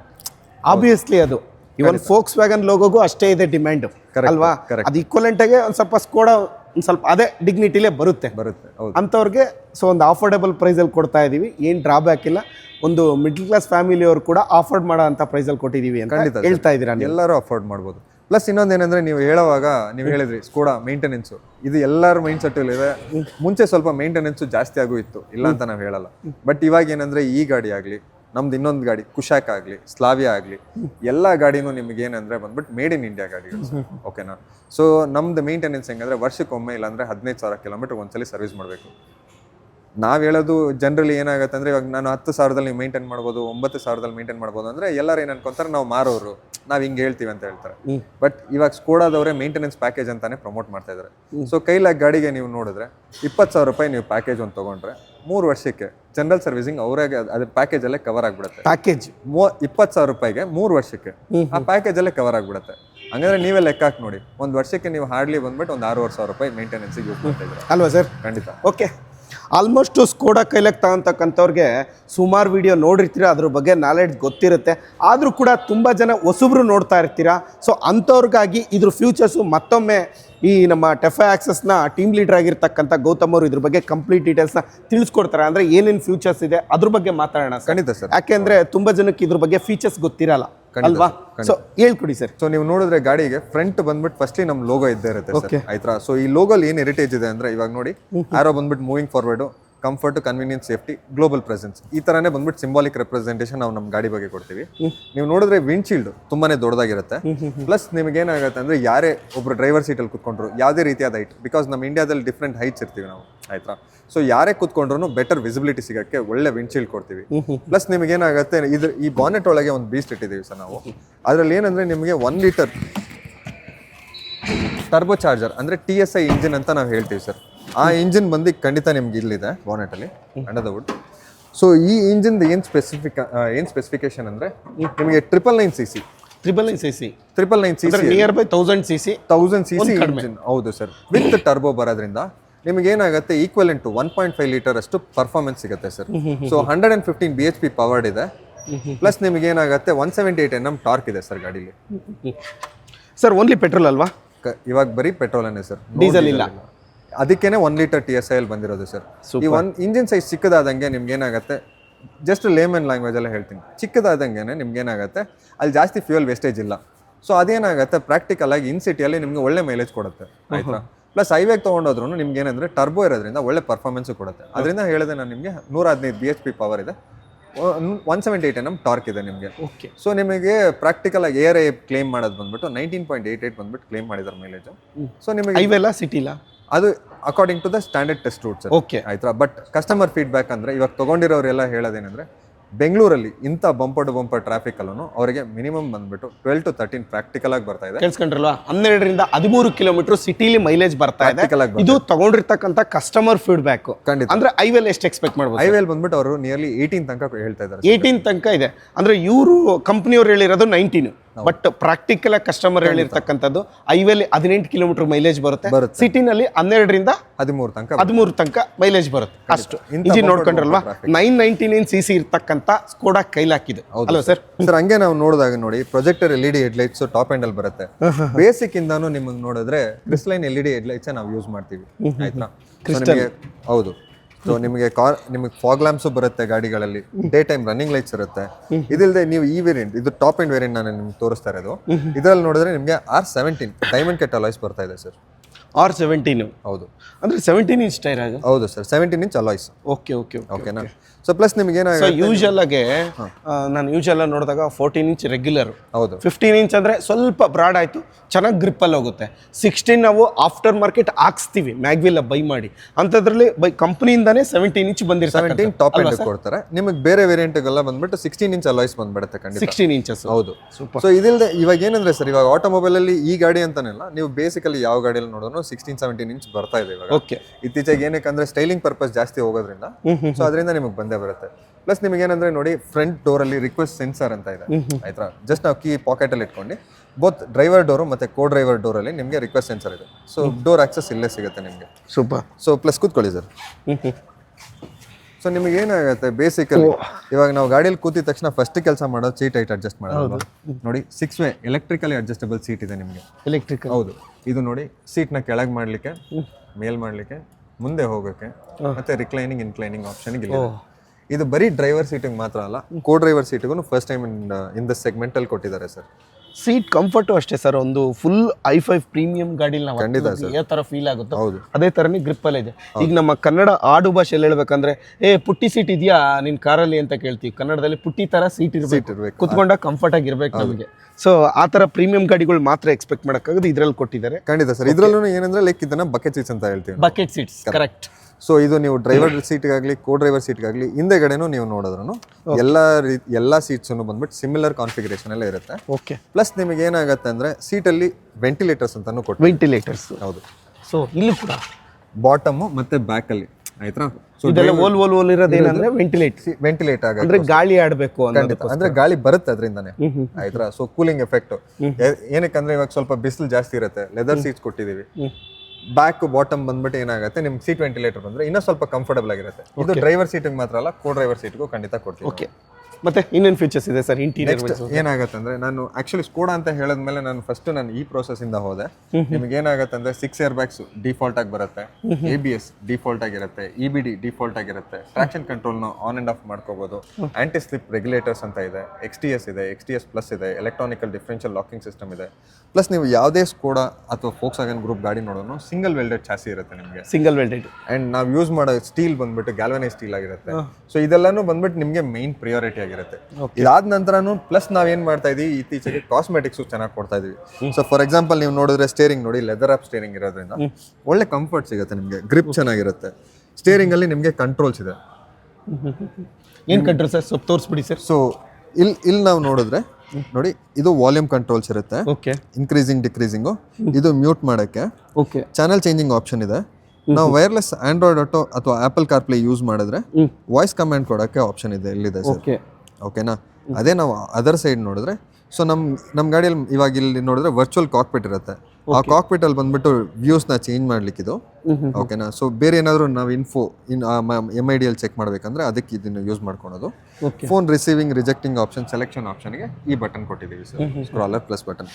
S1: ಆಬ್ವಿಯಸ್ಲಿ ಅದು. ಇವನ್ ಫೋಕ್ಸ್ ವ್ಯಾಗನ್ ಲೋಗೋಗೂ ಅಷ್ಟೇ ಇದೆ ಡಿಮ್ಯಾಂಡ್ ಅಲ್ವಾ. ಅದು ಈಕ್ವಲೆಂಟ್ ಆಗಿ ಒಂದ್ ಸ್ವಲ್ಪ ಸ್ಕೋಡ ಒಂದು ಸ್ವಲ್ಪ ಅದೇ ಡಿಗ್ನಿಟಿಲೇ ಬರುತ್ತೆ.
S2: ಬರುತ್ತೆ
S1: ಅಂಥವ್ರಿಗೆ ಸೊ ಒಂದು ಅಫೋರ್ಡೆಬಲ್ ಪ್ರೈಸಲ್ಲಿ ಕೊಡ್ತಾ ಇದ್ದೀವಿ ಏನು ಡ್ರಾಬ್ಯಾಕ್ ಇಲ್ಲ. ಒಂದು ಮಿಡ್ಲ್ ಕ್ಲಾಸ್ ಫ್ಯಾಮಿಲಿ ಅವರು ಕೂಡ ಅಫೋರ್ಡ್ ಮಾಡೋ ಅಂಥ ಪ್ರೈಸಲ್ಲಿ ಕೊಟ್ಟಿದ್ದೀವಿ ಅಂತ ಹೇಳ್ತಾ ಇದ್ದೀರಾ
S2: ಎಲ್ಲರೂ ಅಫೋರ್ಡ್ ಮಾಡ್ಬೋದು. ಪ್ಲಸ್ ಇನ್ನೊಂದೇನಂದ್ರೆ ನೀವು ಹೇಳುವಾಗ ನೀವು ಹೇಳಿದ್ರಿ ಸ್ಕೋಡ ಮೇಂಟೆನೆನ್ಸು ಇದು ಎಲ್ಲರ ಮೈಂಡ್ ಸೆಟ್ ಇದೆ. ಮುಂಚೆ ಸ್ವಲ್ಪ ಮೇಂಟೆನೆನ್ಸು ಜಾಸ್ತಿ ಆಗು ಇತ್ತು. ಇಲ್ಲ ಅಂತ ನಾವು ಹೇಳಲ್ಲ. ಬಟ್ ಇವಾಗ ಏನಂದ್ರೆ ಈ ಗಾಡಿ ಆಗಲಿ ನಮ್ದು ಇನ್ನೊಂದು ಗಾಡಿ ಕುಶಾಕ್ ಆಗಲಿ ಸ್ಲಾವಿಯಾ ಆಗಲಿ ಎಲ್ಲ ಗಾಡಿನೂ ನಿಮ್ಗೆ ಏನಂದ್ರೆ ಬಂದ್ಬಿಟ್ಟು ಮೇಡ್ ಇನ್ ಇಂಡಿಯಾ ಗಾಡಿಗಳು ಓಕೆನಾ ಸೊ ನಮ್ದು ಮೇಂಟೆನೆನ್ಸ್ ಹೆಂಗಂದ್ರೆ ವರ್ಷಕ್ಕೊಮ್ಮೆ ಇಲ್ಲಾಂದ್ರೆ ಹದಿನೈದು ಸಾವಿರ ಕಿಲೋಮೀಟರ್ ಒಂದ್ಸಲಿ ಸರ್ವಿಸ್ ಮಾಡಬೇಕು. ನಾವ್ ಹೇಳೋದು ಜನರಲಿ ಏನಾಗುತ್ತೆ ಅಂದ್ರೆ ಇವಾಗ ನಾನು ಹತ್ತು ಸಾವಿರದಲ್ಲಿ ನೀವು ಮೇಂಟೈನ್ ಮಾಡ್ಬೋದು ಒಂಬತ್ತು ಸಾವಿರದಲ್ಲಿ ಮೇಂಟೈನ್ ಮಾಡ್ಬೋದು ಅಂದ್ರೆ ಎಲ್ಲರೂ ಏನ್ ಅನ್ಕೊಂತಾರೆ ನಾವು ಮಾರೋರು ನಾವ್ ಹಿಂಗೆ ಹೇಳ್ತೀವಿ ಅಂತ ಹೇಳ್ತಾರೆ. ಬಟ್ ಇವಾಗ ಸ್ಕೋಡಾದವರೇ ಮೇಂಟೆನೆನ್ಸ್ ಪ್ಯಾಕೇಜ್ ಅಂತಾನೆ ಪ್ರಮೋಟ್ ಮಾಡ್ತಾ ಇದ್ದಾರೆ ಸೊ ಕೈಲಾಗ್ ಗಾಡಿಗೆ ನೀವು ನೋಡಿದ್ರೆ ಇಪ್ಪತ್ತು ಸಾವಿರ ರೂಪಾಯಿ ನೀವು ಪ್ಯಾಕೇಜ್ ಒಂದು ತಗೊಂಡ್ರೆ ಮೂರು ವರ್ಷಕ್ಕೆ ಜನರಲ್ ಸರ್ವಿಸಿಂಗ್ ಅವರೇ ಅದ್ರ ಪ್ಯಾಕೇಜ್ ಅಲ್ಲೇ ಕವರ್ ಆಗ್ಬಿಡುತ್ತೆ.
S1: ಪ್ಯಾಕೇಜ್
S2: ಮೂ ಇಪ್ಪತ್ತು ಸಾವಿರ ರೂಪಾಯಿಗೆ ಮೂರು ವರ್ಷಕ್ಕೆ ಆ ಪ್ಯಾಕೇಜ್ ಅಲ್ಲೇ ಕವರ್ ಆಗ್ಬಿಡುತ್ತೆ. ಹಂಗಂದ್ರೆ ನೀವೇ ಲೆಕ್ಕ ಹಾಕಿ ನೋಡಿ. ಒಂದು ವರ್ಷಕ್ಕೆ ನೀವು ಹಾರ್ಡ್ಲಿ ಬಂದ್ಬಿಟ್ಟು ಒಂದು ಆರೂವರೆ ಸಾವಿರ ರೂಪಾಯಿ ಮೇಂಟೆನೆನ್ಸಿಗೆ ಯೂಸ್ ಮಾಡ್ತಾ ಇದ್ದೀರಾ.
S1: ಅಲ್ವಾ ಸರ್?
S2: ಖಂಡಿತ.
S1: ಓಕೆ ಆಲ್ಮೋಸ್ಟ್ ಸ್ಕೋಡಾ ಕೈಲಾಗ್ ತಗೊಂತಕ್ಕಂಥವ್ರಿಗೆ ಸುಮಾರು ವಿಡಿಯೋ ನೋಡಿರ್ತೀರ ಅದ್ರ ಬಗ್ಗೆ ನಾಲೆಡ್ಜ್ ಗೊತ್ತಿರುತ್ತೆ. ಆದರೂ ಕೂಡ ತುಂಬ ಜನ ಹೊಸಬ್ರು ನೋಡ್ತಾ ಇರ್ತೀರಾ. ಸೊ ಅಂಥವ್ರಿಗಾಗಿ ಇದ್ರ ಫ್ಯೂಚರ್ಸು ಮತ್ತೊಮ್ಮೆ ಈ ನಮ್ಮ ಟೆಫೆ ಆ್ಯಕ್ಸಸ್ನ ಟೀಮ್ ಲೀಡರ್ ಆಗಿರ್ತಕ್ಕಂಥ ಗೌತಮ್ ಅವರು ಇದ್ರ ಬಗ್ಗೆ ಕಂಪ್ಲೀಟ್ ಡೀಟೇಲ್ಸ್ನ ತಿಳಿಸ್ಕೊಡ್ತಾರೆ. ಅಂದರೆ ಏನೇನು ಫ್ಯೂಚರ್ಸ್ ಇದೆ ಅದ್ರ ಬಗ್ಗೆ ಮಾತಾಡೋಣ
S2: ಖಂಡಿತ ಸರ್.
S1: ಯಾಕೆಂದರೆ ತುಂಬ ಜನಕ್ಕೆ ಇದ್ರ ಬಗ್ಗೆ ಫೀಚರ್ಸ್ ಗೊತ್ತಿರಲ್ಲ. ಅಲ್ವಾ? ಸೊ ಹೇಳ್ಕೊಡಿ ಸರ್.
S2: ಸೊ ನೀವು ನೋಡಿದ್ರೆ ಗಾಡಿಗೆ ಫ್ರಂಟ್ ಬಂದ್ಬಿಟ್ಟು ಫಸ್ಟ್ಲಿ ನಮ್ ಲೋಗೋ ಇದ್ದೇ ಇರುತ್ತೆ ಆಯ್ತಾ? ಸೊ ಈ ಲೋಗೋಲ್ಲಿ ಏನ್ ಹೆರಿಟೇಜ್ ಇದೆ ಅಂದ್ರೆ ಇವಾಗ ನೋಡಿ ಆರೋ ಬಂದ್ಬಿಟ್ಟು moving forward comfort convenience safety global presence ಈ ಥರನೇ ಬಂದ್ಬಿಟ್ಟು ಸಿಂಬಾಲಿಕ್ ರೆಪ್ರೆಸೆಂಟೇಷನ್ ನಾವು ನಮ್ಮ ಗಾಡಿ ಬಗ್ಗೆ ಕೊಡ್ತೀವಿ. ನೀವು ನೋಡಿದ್ರೆ ವಿಂಡ್ಶೀಲ್ಡ್ ತುಂಬಾನೇ ದೊಡ್ಡದಾಗಿರುತ್ತೆ. ಪ್ಲಸ್ ನಿಮ್ಗೆ ಏನಾಗುತ್ತೆ ಅಂದ್ರೆ ಯಾರೇ ಒಬ್ಬರು ಡ್ರೈವರ್ ಸೀಟಲ್ಲಿ ಕುತ್ಕೊಂಡ್ರು ಯಾವುದೇ ರೀತಿಯಾದ ಹೈಟ್ ಬಿಕಾಸ್ ನಮ್ಮ ಇಂಡಿಯಾದಲ್ಲಿ ಡಿಫ್ರೆಂಟ್ ಹೈಟ್ಸ್ ಇರ್ತೀವಿ ನಾವು ಆಯ್ತಾ? ಸೊ ಯಾರೇ ಕುತ್ಕೊಂಡ್ರು ಬೆಟರ್ ವಿಸಿಬಿಲಿಟಿ ಸಿಗಕ್ಕೆ ಒಳ್ಳೆ ವಿಂಡ್ಶೀಲ್ಡ್ ಕೊಡ್ತೀವಿ. ಪ್ಲಸ್ ನಿಮ್ಗೆ ಏನಾಗುತ್ತೆ ಇದ್ರ ಈ ಬಾನೆಟ್ ಒಳಗೆ ಒಂದು ಬೀಸ್ಟ್ ಇಟ್ಟಿದ್ದೀವಿ ಸರ್ ನಾವು. ಅದ್ರಲ್ಲಿ ಏನಂದ್ರೆ ನಿಮಗೆ ಒನ್ ಲೀಟರ್ ಟರ್ಬೋ ಚಾರ್ಜರ್ ಅಂದ್ರೆ ಟಿ ಎಸ್ ಐ ಇಂಜಿನ್ ಅಂತ ನಾವು ಹೇಳ್ತೀವಿ ಸರ್. ಆ ಇಂಜಿನ್ ಬಂದು ಖಂಡಿತ ನಿಮ್ಗೆ ಇಲ್ಲಿದೆ ಬಾನೆಟಲ್ಲಿ ಅಂಡರ್ ವುಡ್ ಸೊ ಈ ಇಂಜಿನ್ ಏನು ಸ್ಪೆಸಿಫಿಕ್ ಏನು ಸ್ಪೆಸಿಫಿಕೇಶನ್ ಅಂದ್ರೆ ನಿಮಗೆ triple nine C C
S1: triple nine C C
S2: triple nine C C
S1: near by thousand C C
S2: thousand C C engine ಹೌದು ಸರ್ ವಿತ್ ಟರ್ಬೋ ಬರೋದ್ರಿಂದ ನಿಮಗೆ ಏನಾಗುತ್ತೆ equivalent to one point five litre ಅಷ್ಟು ಪರ್ಫಾರ್ಮೆನ್ಸ್ ಸಿಗುತ್ತೆ sir so hundred and fifteen B H P powered ಇದೆ. ಪ್ಲಸ್ ನಿಮಗೆ ಏನಾಗುತ್ತೆ one seventy eight N M torque ಇದೆ ಸರ್ ಗಾಡೀಲಿ.
S1: ಸರ್ ಓನ್ಲಿ ಪೆಟ್ರೋಲ್ ಅಲ್ವಾ?
S2: ಇವಾಗ ಬರೀ ಪೆಟ್ರೋಲನ್ನೇ ಸರ್
S1: ಡೀಸೆಲ್ ಇಲ್ಲ.
S2: ಅದಕ್ಕೇನೆ one litre T S I ಅಲ್ಲಿ ಬಂದಿರೋದು ಸರ್ ಈ ಒನ್ ಇಂಜಿನ್ ಸೈಜ್ ಚಿಕ್ಕದಾದಂಗೆ ನಿಮ್ಗೆ ಏನಾಗುತ್ತೆ? ಜಸ್ಟ್ ಲೇಮನ್ ಲ್ಯಾಂಗ್ವೇಜ್ ಎಲ್ಲ ಹೇಳ್ತೀನಿ. ಚಿಕ್ಕದಾದಂಗೆ ನಿಮ್ಗೆ ಏನಾಗುತ್ತೆ? ಅಲ್ಲಿ ಜಾಸ್ತಿ ಫ್ಯೂಯಲ್ ವೇಸ್ಟೇಜ್ ಇಲ್ಲ. ಸೊ ಅದೇನಾಗುತ್ತೆ? ಪ್ರಾಕ್ಟಿಕಲ್ ಆಗಿ ಇನ್ ಸಿಟಿಯಲ್ಲಿ ನಿಮ್ಗೆ ಒಳ್ಳೆ ಮೈಲೇಜ್ ಕೊಡುತ್ತೆ ಆಯ್ತಾ? ಪ್ಲಸ್ ಹೈವೇಗೆ ತೊಗೊಂಡೋದ್ರು ನಿಮ್ಗೆ ಏನಂದ್ರೆ ಟರ್ಬೋ ಇರೋದ್ರಿಂದ ಒಳ್ಳೆ ಪರ್ಫಾರ್ಮೆನ್ಸ್ ಕೊಡುತ್ತೆ. ಅದರಿಂದ ಹೇಳಿದೆ ನಾನು ನಿಮಗೆ ನೂರ ಹದಿನೈದು ಬಿ ಎಚ್ ಪಿ ಪವರ್ ಇದೆ. One seventy eight N M torque ಇದೆ ನಿಮಗೆ.
S1: ಓಕೆ
S2: ಸೊ ನಿಮಗೆ ಪ್ರಾಕ್ಟಿಕಲ್ ಆಗಿ ಏರ್ ಐ ಕ್ಲೇಮ್ ಮಾಡೋದು ಬಂದ್ಬಿಟ್ಟು ನೈನ್ಟೀನ್ ಪಾಯಿಂಟ್ ಏಟ್ ಏಟ್ ಬಂದ್ಬಿಟ್ಟು ಕ್ಲೇಮ್ ಮಾಡಿದ್ದಾರೆ ಮೈಲೇಜ್ ಸೊ ನಿಮಗೆ
S1: ಹೈವೆಲ್ಲ ಸಿಟಿಲ
S2: ಅದು according to the standard test routes
S1: okay
S2: ಆಯ್ತಾ? ಬಟ್ ಕಸ್ಟಮರ್ ಫೀಡ್ಬ್ಯಾಕ್ ಅಂದ್ರೆ ಇವಾಗ ತಗೊಂಡಿರೋರೆಲ್ಲ ಹೇಳೋದೇನೆಂದ್ರೆ ಬೆಂಗಳೂರಲ್ಲಿ ಇಂಥ ಬಂಪರ್ ಟು ಬಂಪರ್ ಟ್ರಾಫಿಕ್ ಅಲ್ಲೂ ಅವರಿಗೆ ಮಿನಿಮಮ್ ಬಂದ್ಬಿಟ್ಟು ಟ್ವೆಲ್ ಟು ತರ್ಟೀನ್ ಪ್ರಾಕ್ಟಿಕಲ್ ಆಗಿ ಬರ್ತಾ ಇದೆ.
S1: ಕೇಳಿಸ್ಕೊಂಡ್ರಲ್ವಾ? ಹನ್ನೆರಡರಿಂದ ಹದಿಮೂರು ಕಿಲೋಮೀಟರ್ ಸಿಟಿಲಿ ಮೈಲೇಜ್ ಬರ್ತಾ ಇದೆ.
S2: Practical ಆಗಿ
S1: ಇದು ತಗೊಂಡಿರ್ತಕ್ಕಂಥ ಕಸ್ಟಮರ್ ಫೀಡ್ಬ್ಯಾಕ್
S2: ಖಂಡಿತ.
S1: ಅಂದ್ರೆ ಐವೆಲ್ ಎಷ್ಟು ಎಕ್ಸ್ಪೆಕ್ಟ್ ಮಾಡ್ಬೋದು
S2: ಹೈವೇಲ್ ಬಂದ್ಬಿಟ್ಟು ಅವರು ನಿಯರ್ಲಿ ಏಯ್ಟೀನ್ ತನಕ ಹೇಳ್ತಾ ಇದ್ದಾರೆ
S1: ಏಯ್ಟೀನ್ ತನಕ ಇದೆ. ಅಂದ್ರೆ ಇವರು ಕಂಪ್ನಿಯವ್ರು ಹೇಳಿರೋದು ನೈನ್ಟೀನ್ ಬಟ್ ಪ್ರಾಕ್ಟಿಕಲ್ ಕಸ್ಟಮರ್ ಹೇಳಿರ್ತಕ್ಕಂಥದ್ದು ಐವೇಲಿ ಹದಿನೆಂಟು ಕಿಲೋಮೀಟರ್ ಮೈಲೇಜ್ ಬರುತ್ತೆ. ಸಿಟಿನಲ್ಲಿ ಹನ್ನೆರಡರಿಂದ
S2: ಹದಿಮೂರು ತನಕ
S1: ಹದಿಮೂರು ತನಕ ಮೈಲೇಜ್ ಬರುತ್ತೆ. ಅಷ್ಟು. Engine ನೋಡ್ಕೊಂಡ್ರಲ್ವಾ? Nine ninety nine C C ಇರ್ತಕ್ಕಂಥ ಸ್ಕೋಡಾ ಕೈಲಾಕಿದೆ. ಅಲ್ವಾ ಸರ್?
S2: ಸರ್? ಹಂಗೆ ನಾವು ನೋಡಿದಾಗ ನೋಡಿ projector L E D headlights top end ಅಲ್ಲಿ ಬರುತ್ತೆ. ಬೇಸಿಕ್ ಇಂದಾನು ನಿಮಗೆ ನೋಡಿದ್ರೆ crystalline L E D headlights ನಾವು ಯೂಸ್ ಮಾಡ್ತೀವಿ. ಆಯ್ತಾ? ಹೌದು. ಸೊ ನಿಮಗೆ ಕಾರ್ ನಿಮಗೆ ಫಾಗ್ ಲ್ಯಾಂಪ್ಸ್ ಬರುತ್ತೆ ಗಾಡಿಗಳಲ್ಲಿ. ಡೇ ಟೈಮ್ ರನ್ನಿಂಗ್ ಲೈಟ್ಸ್ ಇರುತ್ತೆ. ಇದಿಲ್ಲದೆ ನೀವು ಈ ವೇರಿಯಂಟ್ ಇದು ಟಾಪ್ ಎಂಡ್ ವೇರಿಯಂಟ್ ನಾನು ನಿಮ್ಗೆ ತೋರಿಸ್ತಾ ಇರೋದು. ಇದರಲ್ಲಿ ನೋಡಿದ್ರೆ ನಿಮಗೆ R seventeen diamond cut alloys ಬರ್ತಾ ಇದೆ ಸರ್
S1: ಆರ್ ಸೆವೆಂಟೀನು
S2: ಹೌದು.
S1: ಅಂದರೆ ಸೆವೆಂಟೀನ್ ಇಂಚ್ ಟೈರ್
S2: ಹೌದು sir seventeen inch alloys
S1: okay okay
S2: ಓಕೆನಾ ಸೊ ಪ್ಲಸ್ ನಿಮ್ಗೆ ಏನಾಗುತ್ತೆ?
S1: ಯೂಶಲ್ ಆಗಿ ನಾನು ಯೂಶಲ್ ನೋಡಿದಾಗ ಫೋರ್ಟೀನ್ ಇಂಚ್ ರೆಗ್ಯುಲರ್
S2: ಹೌದು.
S1: ಫಿಫ್ಟೀನ್ ಇಂಚ್ ಅಂದ್ರೆ ಸ್ವಲ್ಪ ಬ್ರಾಡ್ ಆಯ್ತು ಚೆನ್ನಾಗಿ ಗ್ರಿಪ್ಪಲ್ಲಿ ಹೋಗುತ್ತೆ. ಸಿಕ್ಸ್ಟೀನ್ ನಾವು ಆಫ್ಟರ್ ಮಾರ್ಕೆಟ್ ಹಾಕ್ಸ್ತೀವಿ ಮ್ಯಾಗ್ವಿಲ್ಲ ಬೈ ಮಾಡಿ. ಅಂಥದ್ರಲ್ಲಿ by ಕಂಪ್ನಿಯಿಂದಾನೇ seventeen inch
S2: seventeen top end ಕೊಡ್ತಾರೆ. ನಿಮಗೆ ಬೇರೆ ವೇರಿಯಂಟ್ಗೆಲ್ಲ ಬಂದ್ಬಿಟ್ಟು ಸಿಕ್ಸ್ಟೀನ್ ಇಂಚ್ ಅಲಾಯ್ಸ್ ಬಂದ್ಬಿಡುತ್ತೆ ಖಂಡಿತ.
S1: ಸಿಕ್ಸ್ಟೀನ್ ಇಂಚಸ್
S2: ಹೌದು. ಸೊ ಇದಿಲ್ಲದೆ ಇವಾಗ ಏನಂದ್ರೆ ಸರ್ ಇವಾಗ ಆಟೋಮೊಬೈಲಲ್ಲಿ ಈ ಗಾಡಿ ಅಂತಾನೆಲ್ಲ ನೀವು ಬೇಸಿಕಲಿ ಯಾವ ಗಾಡಿಯಲ್ಲಿ ನೋಡೋನು ಸಿಕ್ಸ್ಟೀನ್ ಸೆವೆಂಟೀನ್ ಇಂಚ್ ಬರ್ತಾ ಇದೆ ಇವಾಗ.
S1: ಓಕೆ
S2: ಇತ್ತೀಚೆಗೆ ಏನಕ್ಕೆ ಅಂದ್ರೆ ಸ್ಟೈಲಿಂಗ್ ಪರ್ಪಸ್ ಜಾಸ್ತಿ ಹೋಗೋದ್ರಿಂದ. ಸೊ ಅದರಿಂದ ನಿಮಗೆ ಬಂದೇ ಬರುತ್ತೆ ಪ್ಲಸ್ ನಿಮಗೆ ಏನಂದ್ರೆ ನೋಡಿ ಫ್ರಂಟ್ ಡೋರ್ ಅಲ್ಲಿ ರಿಕ್ವೆಸ್ಟ್ ಸೆನ್ಸರ್ ಅಂತ ಇದೆ. ಆಯ್ತಾ? ಜಸ್ಟ್ ನಾವು ಕೀ ಪಾಕೆಟ್ ಅಲ್ಲಿ ಇಟ್ಕೊಂಡು ಬೋತ್ ಡ್ರೈವರ್ ಡೋರು ಮತ್ತೆ ಕೋ ಡ್ರೈವರ್ ಡೋರ್ ಅಲ್ಲಿ ನಿಮಗೆ ರಿಕ್ವೆಸ್ಟ್ ಸೆನ್ಸರ್ ಇದೆ. ಸೊ ಡೋರ್ ಆಕ್ಸೆಸ್ ಇಲ್ಲೇ ಸಿಗುತ್ತೆ ನಿಮಗೆ.
S1: ಸೂಪರ್
S2: ಸೊ ಪ್ಲಸ್ ಕೂತ್ಕೊಳ್ಳಿ ಸರ್ ಸೊ ನಿಮಗೆ ಏನಾಗುತ್ತೆ ಬೇಸಿಕಲಿ ಇವಾಗ ನಾವು ಗಾಡಿಯಲ್ಲಿ ಕೂತಿದ ತಕ್ಷಣ ಫಸ್ಟ್ ಕೆಲಸ ಮಾಡೋದು ಸೀಟ್ ಐಟ್ ಅಡ್ಜಸ್ಟ್ ಮಾಡೋದು. ನೋಡಿ six way electrically adjustable seat ಇದೆ ನಿಮಗೆ.
S1: ಎಲೆಕ್ಟ್ರಿಕಲ್
S2: ಹೌದು. ಇದು ನೋಡಿ ಸೀಟ್ನ ಕೆಳಗೆ ಮಾಡಲಿಕ್ಕೆ ಮೇಲ್ ಮಾಡ್ಲಿಕ್ಕೆ ಮುಂದೆ ಹೋಗೋಕೆ ಮತ್ತೆ ರಿಕ್ಲೈನಿಂಗ್ ಇನ್ಕ್ಲೈನಿಂಗ್ ಆಪ್ಷನ್ ಇಲ್ಲ ಇದು ಬರೀ ಡ್ರೈವರ್ ಸೀಟಿಗೆ ಮಾತ್ರ ಅಲ್ಲ co driver ಸೀಟಿಗೂ first time in in the segment ಅಲ್ಲಿ ಕೊಟ್ಟಿದ್ದಾರೆ ಸರ್.
S1: ಸೀಟ್ ಕಂಫರ್ಟು ಅಷ್ಟೇ ಸರ್ ಒಂದು ಫುಲ್ ಐ ಫೈವ್ ಪ್ರೀಮಿಯಂ ಗಾಡಿ ನಾವು ಯಾವ ಥರ ಫೀಲ್ ಆಗುತ್ತೋ.
S2: ಹೌದು.
S1: ಅದೇ ಥರನೇ ಗ್ರಿಪ್ಪಲ್ಲೇ ಇದೆ. ಈಗ ನಮ್ಮ ಕನ್ನಡ ಆಡು ಭಾಷೆಯಲ್ಲಿ ಹೇಳ್ಬೇಕಂದ್ರೆ ಏ ಪುಟ್ಟಿ ಸೀಟ್ ಇದೆಯಾ ನಿನ್ನ ಕಾರಲ್ಲಿ? ಅಂತ ಕೇಳ್ತೀವಿ. ಕನ್ನಡದಲ್ಲಿ ಪುಟ್ಟಿ ಥರ ಸೀಟ್ ಇರಬೇಕು.
S2: ಇರ್ಬೇಕು.
S1: ಕುತ್ಕೊಂಡಾಗ ಕಂಫರ್ಟ್ ಆಗಿರ್ಬೇಕು ನಮಗೆ. ಸೊ ಆ ಥರ ಪ್ರೀಮಿಯಂ ಗಾಡಿಗಳು ಮಾತ್ರ ಎಕ್ಸ್ಪೆಕ್ಟ್ ಮಾಡೋಕ್ಕಾಗೋದು ಇದ್ರಲ್ಲಿ ಕೊಟ್ಟಿದ್ದಾರೆ.
S2: ಖಂಡಿತ ಸರ್. ಇದ್ರಲ್ಲೂ ಏನಂದ್ರೆ ಲೈಕ್ ಇದನ್ನ ಬಕೆಟ್ ಸೀಟ್ಸ್ ಅಂತ ಹೇಳ್ತೀವಿ
S1: ಬಕೆಟ್ ಸೀಟ್ಸ್ ಕರೆಕ್ಟ್
S2: ಸೊ ಇದು ನೀವು ಡ್ರೈವರ್ ಸೀಟ್ಗಾಗಲಿ ಕೋ ಡ್ರೈವರ್ ಸೀಟ್ಗಾಗಲಿ ಹಿಂದೆಗಡೆನೂ ನೀವು ನೋಡಿದ್ರು ಎಲ್ಲ ರೀ ಎಲ್ಲ ಸೀಟ್ಸನ್ನು ಬಂದ್ಬಿಟ್ಟು ಸಿಮಿಲರ್ ಕಾನ್ಫಿಗರೇಷನ್ ಎಲ್ಲ ಇರುತ್ತೆ.
S1: ಓಕೆ
S2: ಪ್ಲಸ್ ನಿಮಗೆ ಏನಾಗುತ್ತೆ ಅಂದ್ರೆ ಸೀಟಲ್ಲಿ ವೆಂಟಿಲೇಟರ್ಸ್ ಅಂತಾನು ಕೊಟ್ಟು
S1: ವೆಂಟಿಲೇಟರ್ಸ್
S2: ಹೌದು.
S1: ಸೊ ಇಲ್ಲಿ ಕೂಡ.
S2: ಬಾಟಮ್ ಮತ್ತೆ ಬ್ಯಾಕ್ ಅಲ್ಲಿ ಆಯ್ತಾ? ಸೊ
S1: ಇದೆಲ್ಲ ಓಲ್ ಓಲ್ ಓಲ್ ಇರೋದು ಏನಂದ್ರೆ ವೆಂಟಿಲೇಟ್
S2: ವೆಂಟಿಲೇಟ್ ಆಗ
S1: ಅಂದ್ರೆ ಗಾಳಿ ಆಡಬೇಕು
S2: ಅಂದ್ರೆ ಗಾಳಿ ಬರುತ್ತೆ ಅದರಿಂದಾನೆ. ಆಯ್ತಾ? ಸೊ ಕೂಲಿಂಗ್ ಎಫೆಕ್ಟ್ ಏನಕ್ಕಂದ್ರೆ ಇವಾಗ ಸ್ವಲ್ಪ ಬಿಸಿಲು ಜಾಸ್ತಿ ಇರುತ್ತೆ. ಲೆದರ್ ಸೀಟ್ಸ್ ಕೊಟ್ಟಿದೀವಿ ಬ್ಯಾಕ್ ಬಾಟಮ್ ಬಂದ್ಬಿಟ್ಟು ಏನಾಗುತ್ತೆ? ನಿಮ್ಗೆ ಸೀಟ್ ವೆಂಟಿಲೇಟರ್ ಬಂದ್ರೆ ಇನ್ನೂ ಸ್ವಲ್ಪ ಕಂಫರ್ಟಬಲ್ ಆಗಿರುತ್ತೆ. ಇದು ಡ್ರೈವರ್ ಸೀಟಿಗೆ ಮಾತ್ರ ಅಲ್ಲ ಕೋ ಡ್ರೈವರ್ ಸೀಟ್ಗೂ ಖಂಡಿತ ಕೊಡ್ತೀವಿ
S1: ಓಕೆ ಮತ್ತೆ ಇನ್ನೇನು ಫೀಚರ್ಸ್ ಇದೆ ಸರ್ ಇಂಟೀರಿಯರ್
S2: ನೆಕ್ಸ್ಟ್ ಏನಾಗುತ್ತೆ ಅಂದ್ರೆ ನಾನು ಆಕ್ಚುಲಿ ಸ್ಕೋಡ ಅಂತ ಹೇಳಿದ್ಮೇಲೆ ನಾನು ಫಸ್ಟ್ ನಾನು ಈ ಪ್ರೋಸೆಸ್ ಇಂದ ಹೋದೆ. ನಿಮ್ಗೆ ಏನಾಗುತ್ತೆ ಅಂದ್ರೆ ಸಿಕ್ಸ್ ಇಯರ್ ಬ್ಯಾಗ್ಸ್ ಡಿಫಾಲ್ಟ್ ಆಗಿ ಬರುತ್ತೆ. ಎ ಬಿ ಎಸ್ ಡಿಫಾಲ್ಟ್ ಆಗಿರುತ್ತೆ. ಇ ಬಿ ಡಿ ಡಿಫಾಲ್ಟ್ ಆಗಿರುತ್ತೆ. ಟ್ರಾಕ್ಷನ್ ಕಂಟ್ರೋಲ್ನ ಆನ್ ಅಂಡ್ ಆಫ್ ಮಾಡ್ಕೋಬಹುದು ಆಂಟಿ ಸ್ಲಿಪ್ ರೆಗ್ಯುಲೇಟರ್ಸ್ ಅಂತ ಇದೆ. ಎಕ್ಸ್ ಟಿ ಎಸ್ ಇದೆ ಎಕ್ಸ್ ಟಿ ಎಸ್ ಪ್ಲಸ್ ಇದೆ ಎಲೆಕ್ಟ್ರಾನಿಕಲ್ ಡಿಫ್ರೆನ್ಷಿಯಲ್ ಲಾಕಿಂಗ್ ಸಿಸ್ಟಮ್ ಇದೆ. ಪ್ಲಸ್ ನೀವು ಯಾವುದೇ ಸ್ಕೋಡ ಅಥವಾ ಫೋಕ್ಸ್ ಆಗನ್ ಗ್ರೂಪ್ ಗಾಡಿ ನೋಡೋನು ಸಿಂಗಲ್ ವೆಲ್ಡೆಡ್ ಚಾಸಿ ಇರುತ್ತೆ ನಿಮಗೆ.
S1: ಸಿಂಗಲ್ ವೆಲ್ಡೆಡ್
S2: ಅಂಡ್ ನಾವು ಯೂಸ್ ಮಾಡೋ ಸ್ಟೀಲ್ ಬಂದ್ಬಿಟ್ಟು ಗ್ಯಾಲ್ವನೈಸ್ ಸ್ಟೀಲ್ ಆಗಿರುತ್ತೆ. ಸೊ ಇದೆಲ್ಲಾನು ಬಂದ್ಬಿಟ್ಟು ನಿಮಗೆ ಮೈನ್ ಪ್ರಿಯಾರಿಟಿ ಆಗಿರುತ್ತೆ ಇದಾದ ನಂತರನು ಪ್ಲಸ್ ನಾವೇನ್ ಮಾಡ್ತಾ ಇದೀವಿ ಇತ್ತೀಚೆಗೆ ಕಾಸ್ಮೆಟಿಕ್ಸ್ ಚೆನ್ನಾಗಿ ಕೊಡ್ತಾ ಇದೀವಿ. ಸೊ ಫಾರ್ ಎಕ್ಸಾಂಪಲ್ ನೀವು ನೋಡಿದ್ರೆ ಸ್ಟೇರಿಂಗ್ ನೋಡಿ ಲೆದರ್ ಆಫ್ ಸ್ಟೇರಿಂಗ್ ಇರೋದ್ರಿಂದ ಒಳ್ಳೆ ಕಂಫರ್ಟ್ ಸಿಗುತ್ತೆ ನಿಮಗೆ ಗ್ರಿಪ್ ಚೆನ್ನಾಗಿರುತ್ತೆ. ಸ್ಟೇರಿಂಗ್ ಅಲ್ಲಿ ನಿಮಗೆ ಕಂಟ್ರೋಲ್ಸ್ ಇದೆ.
S1: ಏನು ಕಂಟ್ರೋಲ್ ಸರ್ ಸ್ವಲ್ಪ ತೋರಿಸ್ಬಿಡಿ ಸರ್
S2: ಸೊ ಇಲ್ಲಿ ಇಲ್ಲಿ ನಾವು ನೋಡಿದ್ರೆ ನೋಡಿ ಇದು ವಾಲ್ಯೂಮ್ ಕಂಟ್ರೋಲ್ಸ್ ಇರುತ್ತೆ.
S1: ಓಕೆ
S2: ಇನ್ಕ್ರೀಸಿಂಗ್ ಡಿಕ್ರೀಸಿಂಗು ಇದು ಮ್ಯೂಟ್ ಮಾಡೋಕ್ಕೆ.
S1: ಓಕೆ
S2: ಚಾನಲ್ ಚೇಂಜಿಂಗ್ ಆಪ್ಷನ್ ಇದೆ. ನಾವು ವೈರ್ಲೆಸ್ ಆಂಡ್ರಾಯ್ಡ್ ಆಟೋ ಅಥವಾ ಆಪಲ್ ಕಾರ್ಪ್ಲೇ ಯೂಸ್ ಮಾಡಿದ್ರೆ ವಾಯ್ಸ್ ಕಮಾಂಡ್ ಕೊಡೋಕ್ಕೆ ಆಪ್ಷನ್ ಇದೆ ಇಲ್ಲಿದೆ ಸರ್
S1: ಓಕೆ
S2: ಓಕೆನಾ? ಅದೇ ನಾವು ಅದರ್ ಸೈಡ್ ನೋಡಿದ್ರೆ ಸೊ ನಮ್ಮ ನಮ್ಮ ಗಾಡಿಯಲ್ಲಿ ಇವಾಗ ಇಲ್ಲಿ ನೋಡಿದ್ರೆ ವರ್ಚುವಲ್ ಕಾಕ್ಪಿಟ್ ಇರುತ್ತೆ. ಆ ಕಾಕ್ಪಿಟ್ ಅಲ್ಲಿ ಬಂದ್ಬಿಟ್ಟು ವ್ಯೂಸ್ನ ಚೇಂಜ್ ಮಾಡ್ಲಿಕ್ಕಿದು. ಓಕೆನಾ? ಸೊ ಬೇರೆ ಏನಾದರೂ ನಾವು info in M I D ಅಲ್ಲಿ ಚೆಕ್ ಮಾಡ್ಬೇಕಂದ್ರೆ ಅದಕ್ಕೆ ಇದನ್ನು ಯೂಸ್ ಮಾಡ್ಕೊಳೋದು. Phone receiving rejecting option selection ಆಪ್ಷನ್ಗೆ ಈ ಬಟನ್ ಕೊಟ್ಟಿದ್ದೀವಿ sir scroller plus button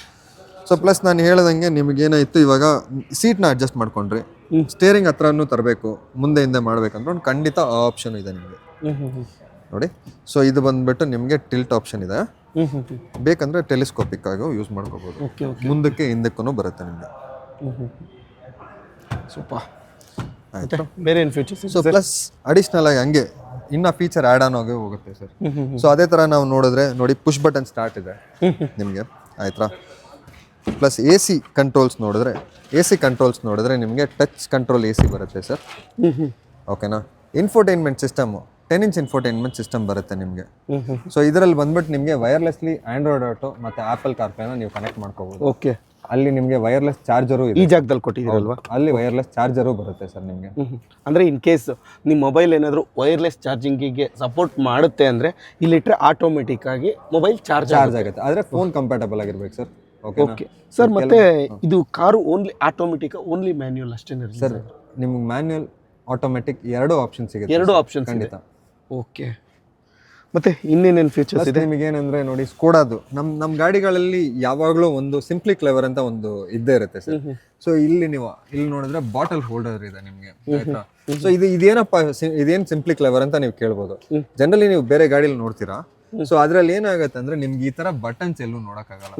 S2: so plus ನಾನು ಹೇಳ್ದಂಗೆ ನಿಮಗೇನಾಯಿತು ಇವಾಗ ಸೀಟ್ನ ಅಡ್ಜಸ್ಟ್ ಮಾಡ್ಕೊಂಡ್ರಿ. ಸ್ಟೇರಿಂಗ್ ಹತ್ರನೂ ತರಬೇಕು ಮುಂದೆ ಹಿಂದೆ ಮಾಡ್ಬೇಕಂದ್ರೆ ಒಂದು ಖಂಡಿತ ಆ ಆಪ್ಷನ್ ಇದೆ ನಿಮಗೆ. ನೋಡಿ. ಸೊ ಇದು ಬಂದ್ಬಿಟ್ಟು ನಿಮಗೆ ಟಿಲ್ಟ್ ಆಪ್ಷನ್ ಇದೆ. ಬೇಕಂದ್ರೆ ಟೆಲಿಸ್ಕೋಪಿಕ್ ಆಗಿ ಯೂಸ್ ಮಾಡ್ಕೋಬಹುದು
S1: ಓಕೆ
S2: ಮುಂದಕ್ಕೆ ಹಿಂದಕ್ಕೂ ಬರುತ್ತೆ ನಿಮಗೆ.
S1: ಸೂಪರ್ ಆಯ್ತು? ಬೇರೆ ಏನು ಫೀಚರ್ಸ್
S2: ಸೊ ಪ್ಲಸ್ ಅಡಿಷ್ನಲ್ ಆಗಿ ಹಂಗೆ ಇನ್ನ ಫೀಚರ್ ಆ್ಯಡ್ ಆನ್ ಆಗಿ ಹೋಗುತ್ತೆ ಸರ್. ಸೊ ಅದೇ ಥರ ನಾವು ನೋಡಿದ್ರೆ ನೋಡಿ ಪುಷ್ ಬಟನ್ ಸ್ಟಾರ್ಟ್ ಇದೆ ನಿಮಗೆ. ಆಯ್ತಾ? ಪ್ಲಸ್ ಎ ಸಿ ಕಂಟ್ರೋಲ್ಸ್ ನೋಡಿದ್ರೆ ಎ ಸಿ ಕಂಟ್ರೋಲ್ಸ್ ನೋಡಿದ್ರೆ ನಿಮಗೆ ಟಚ್ ಕಂಟ್ರೋಲ್ ಎ ಸಿ ಬರುತ್ತೆ ಸರ್. ಓಕೆನಾ infotainment system ten inch infotainment system ಬರುತ್ತೆ ನಿಮಗೆ. ಸೊ ಇದರಲ್ಲಿ ಬಂದ್ಬಿಟ್ಟು ನಿಮಗೆ ವೈರ್ಲೆಸ್ಲಿ ಆಂಡ್ರಾಯ್ಡ್ ಆಟೋ ಮತ್ತು ಆಪಲ್ ಕಾರ್ಪ್ಲೇನ ನೀವು ಕನೆಕ್ಟ್ ಮಾಡ್ಕೋಬೋದು.
S1: ಓಕೆ
S2: ಅಲ್ಲಿ ನಿಮಗೆ ವೈರ್ಲೆಸ್ ಚಾರ್ಜರು
S1: ಈ ಜಾಗದಲ್ಲಿ ಕೊಟ್ಟಿದ್ದೀರಲ್ವಾ?
S2: ಅಲ್ಲಿ ವೈರ್ಲೆಸ್ ಚಾರ್ಜರು ಬರುತ್ತೆ ಸರ್ ನಿಮಗೆ.
S1: ಅಂದರೆ ಇನ್ ಕೇಸ್ ನಿಮ್ಮ ಮೊಬೈಲ್ ಏನಾದರೂ ವೈರ್ಲೆಸ್ ಚಾರ್ಜಿಂಗಿಗೆ ಸಪೋರ್ಟ್ ಮಾಡುತ್ತೆ ಅಂದರೆ ಇಲ್ಲಿಟ್ಟರೆ ಆಟೋಮೆಟಿಕ್ ಆಗಿ ಮೊಬೈಲ್ ಚಾರ್ಜ್
S2: ಚಾರ್ಜ್ ಆಗುತ್ತೆ. ಆದರೆ ಫೋನ್ ಕಂಫರ್ಟಬಲ್ ಆಗಿರ್ಬೇಕು ಸರ್. ಓಕೆ
S1: ಓಕೆ ಸರ್ ಮತ್ತೆ ಇದು car only automatic only manual ಅಷ್ಟೇ
S2: ಸರ್ ನಿಮ್ಗೆ ಮ್ಯಾನ್ಯುಯಲ್ ಆಟೋಮೆಟಿಕ್ ಎರಡು ಆಪ್ಷನ್ ಸಿಗುತ್ತೆ
S1: ಎರಡು ಆಪ್ಷನ್
S2: ಖಂಡಿತ.
S1: ಓಕೆ ಮತ್ತೆ ಇನ್ನೇನೇನು ಫೀಚರ್ಸ್ ಇದೆ?
S2: ನಿಮಗೆ ಏನಂದ್ರೆ ನೋಡಿ ಸ್ಕೋಡಾದು ನಮ್ ನಮ್ ಗಾಡಿಗಳಲ್ಲಿ ಯಾವಾಗಲೂ ಒಂದು ಸಿಂಪ್ಲಿ ಕ್ಲೆವರ್ ಅಂತ ಒಂದು ಇದ್ದೇ ಇರುತ್ತೆ ಸರ್. ಸೊ ಇಲ್ಲಿ ನೀವು ಇಲ್ಲಿ ನೋಡಿದ್ರೆ ಬಾಟಲ್ ಹೋಲ್ಡರ್ ಇದೆ ನಿಮಗೆ. ಆಯ್ತಾ? ಸೊ ಇದು ಇದೇನಪ್ಪ ಇದೇನು ಇದೇನ್ ಸಿಂಪ್ಲಿ ಕ್ಲೆವರ್ ಅಂತ ನೀವು ಕೇಳ್ಬೋದು. ಜನರಲಿ ನೀವು ಬೇರೆ ಗಾಡಿಯಲ್ಲಿ ನೋಡ್ತೀರಾ? ಸೊ ಅದ್ರಲ್ಲಿ ಏನಾಗುತ್ತೆ ಅಂದ್ರೆ ನಿಮ್ಗೆ ಈ ತರ ಬಟನ್ಸ್ ಎಲ್ಲೂ ನೋಡಕ್ಕಾಗಲ್ಲ.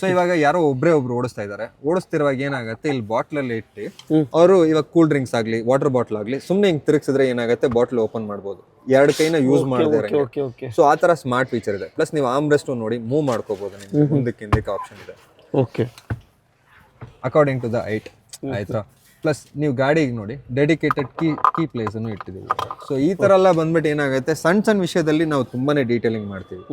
S2: ಸೊ ಇವಾಗ ಯಾರೋ ಒಬ್ರೇ ಒಬ್ರು ಓಡಿಸ್ತಾ ಇದಾರೆ. ಓಡಿಸ್ತಿರುವಾಗ ಏನಾಗುತ್ತೆ ಇಲ್ಲಿ ಬಾಟ್ಲ್ ಅಲ್ಲಿ ಇಟ್ಟು ಅವರು ಇವಾಗ ಕೂಲ್ ಡ್ರಿಂಕ್ಸ್ ಆಗ್ಲಿ ವಾಟರ್ ಬಾಟ್ಲ್ ಆಗ್ಲಿ ಸುಮ್ನೆ ಹಿಂಗ್ ತಿರುಗಿಸಿದ್ರೆ ಏನಾಗುತ್ತೆ ಬಾಟ್ಲ್ ಓಪನ್ ಮಾಡ್ಬೋದು. ಎರಡು ಕೈನ ಯೂಸ್
S1: ಮಾಡಿದ್ರೆ
S2: ಸೊ ಆ ತರ ಸ್ಮಾರ್ಟ್ ಫೀಚರ್ ಇದೆ. ಪ್ಲಸ್ ನೀವು ಆಮ್ ರೆಸ್ಟ್ ನೋಡಿ ಮೂವ್ ಮಾಡ್ಕೋಬಹುದು ನಿಮ್ಗೆ. ಮುಂದಕ್ಕೆ ಹಿಂದಕ್ಕೆ ಆಪ್ಷನ್ ಇದೆ.
S1: Okay
S2: according to the height ಆಯ್ತಾ? ಪ್ಲಸ್ ನೀವು ಗಾಡಿಗೆ ನೋಡಿ ಡೆಡಿಕೇಟೆಡ್ ಕೀ ಕೀ ಪ್ಲೇಸನ್ನು ಇಟ್ಟಿದ್ದೀವಿ. ಸೊ ಈ ಥರ ಎಲ್ಲ ಬಂದ್ಬಿಟ್ಟು ಏನಾಗುತ್ತೆ? ಸಣ್ಣ ಸಣ್ಣ ವಿಷಯದಲ್ಲಿ ನಾವು ತುಂಬಾನೇ ಡೀಟೇಲಿಂಗ್ ಮಾಡ್ತೀವಿ.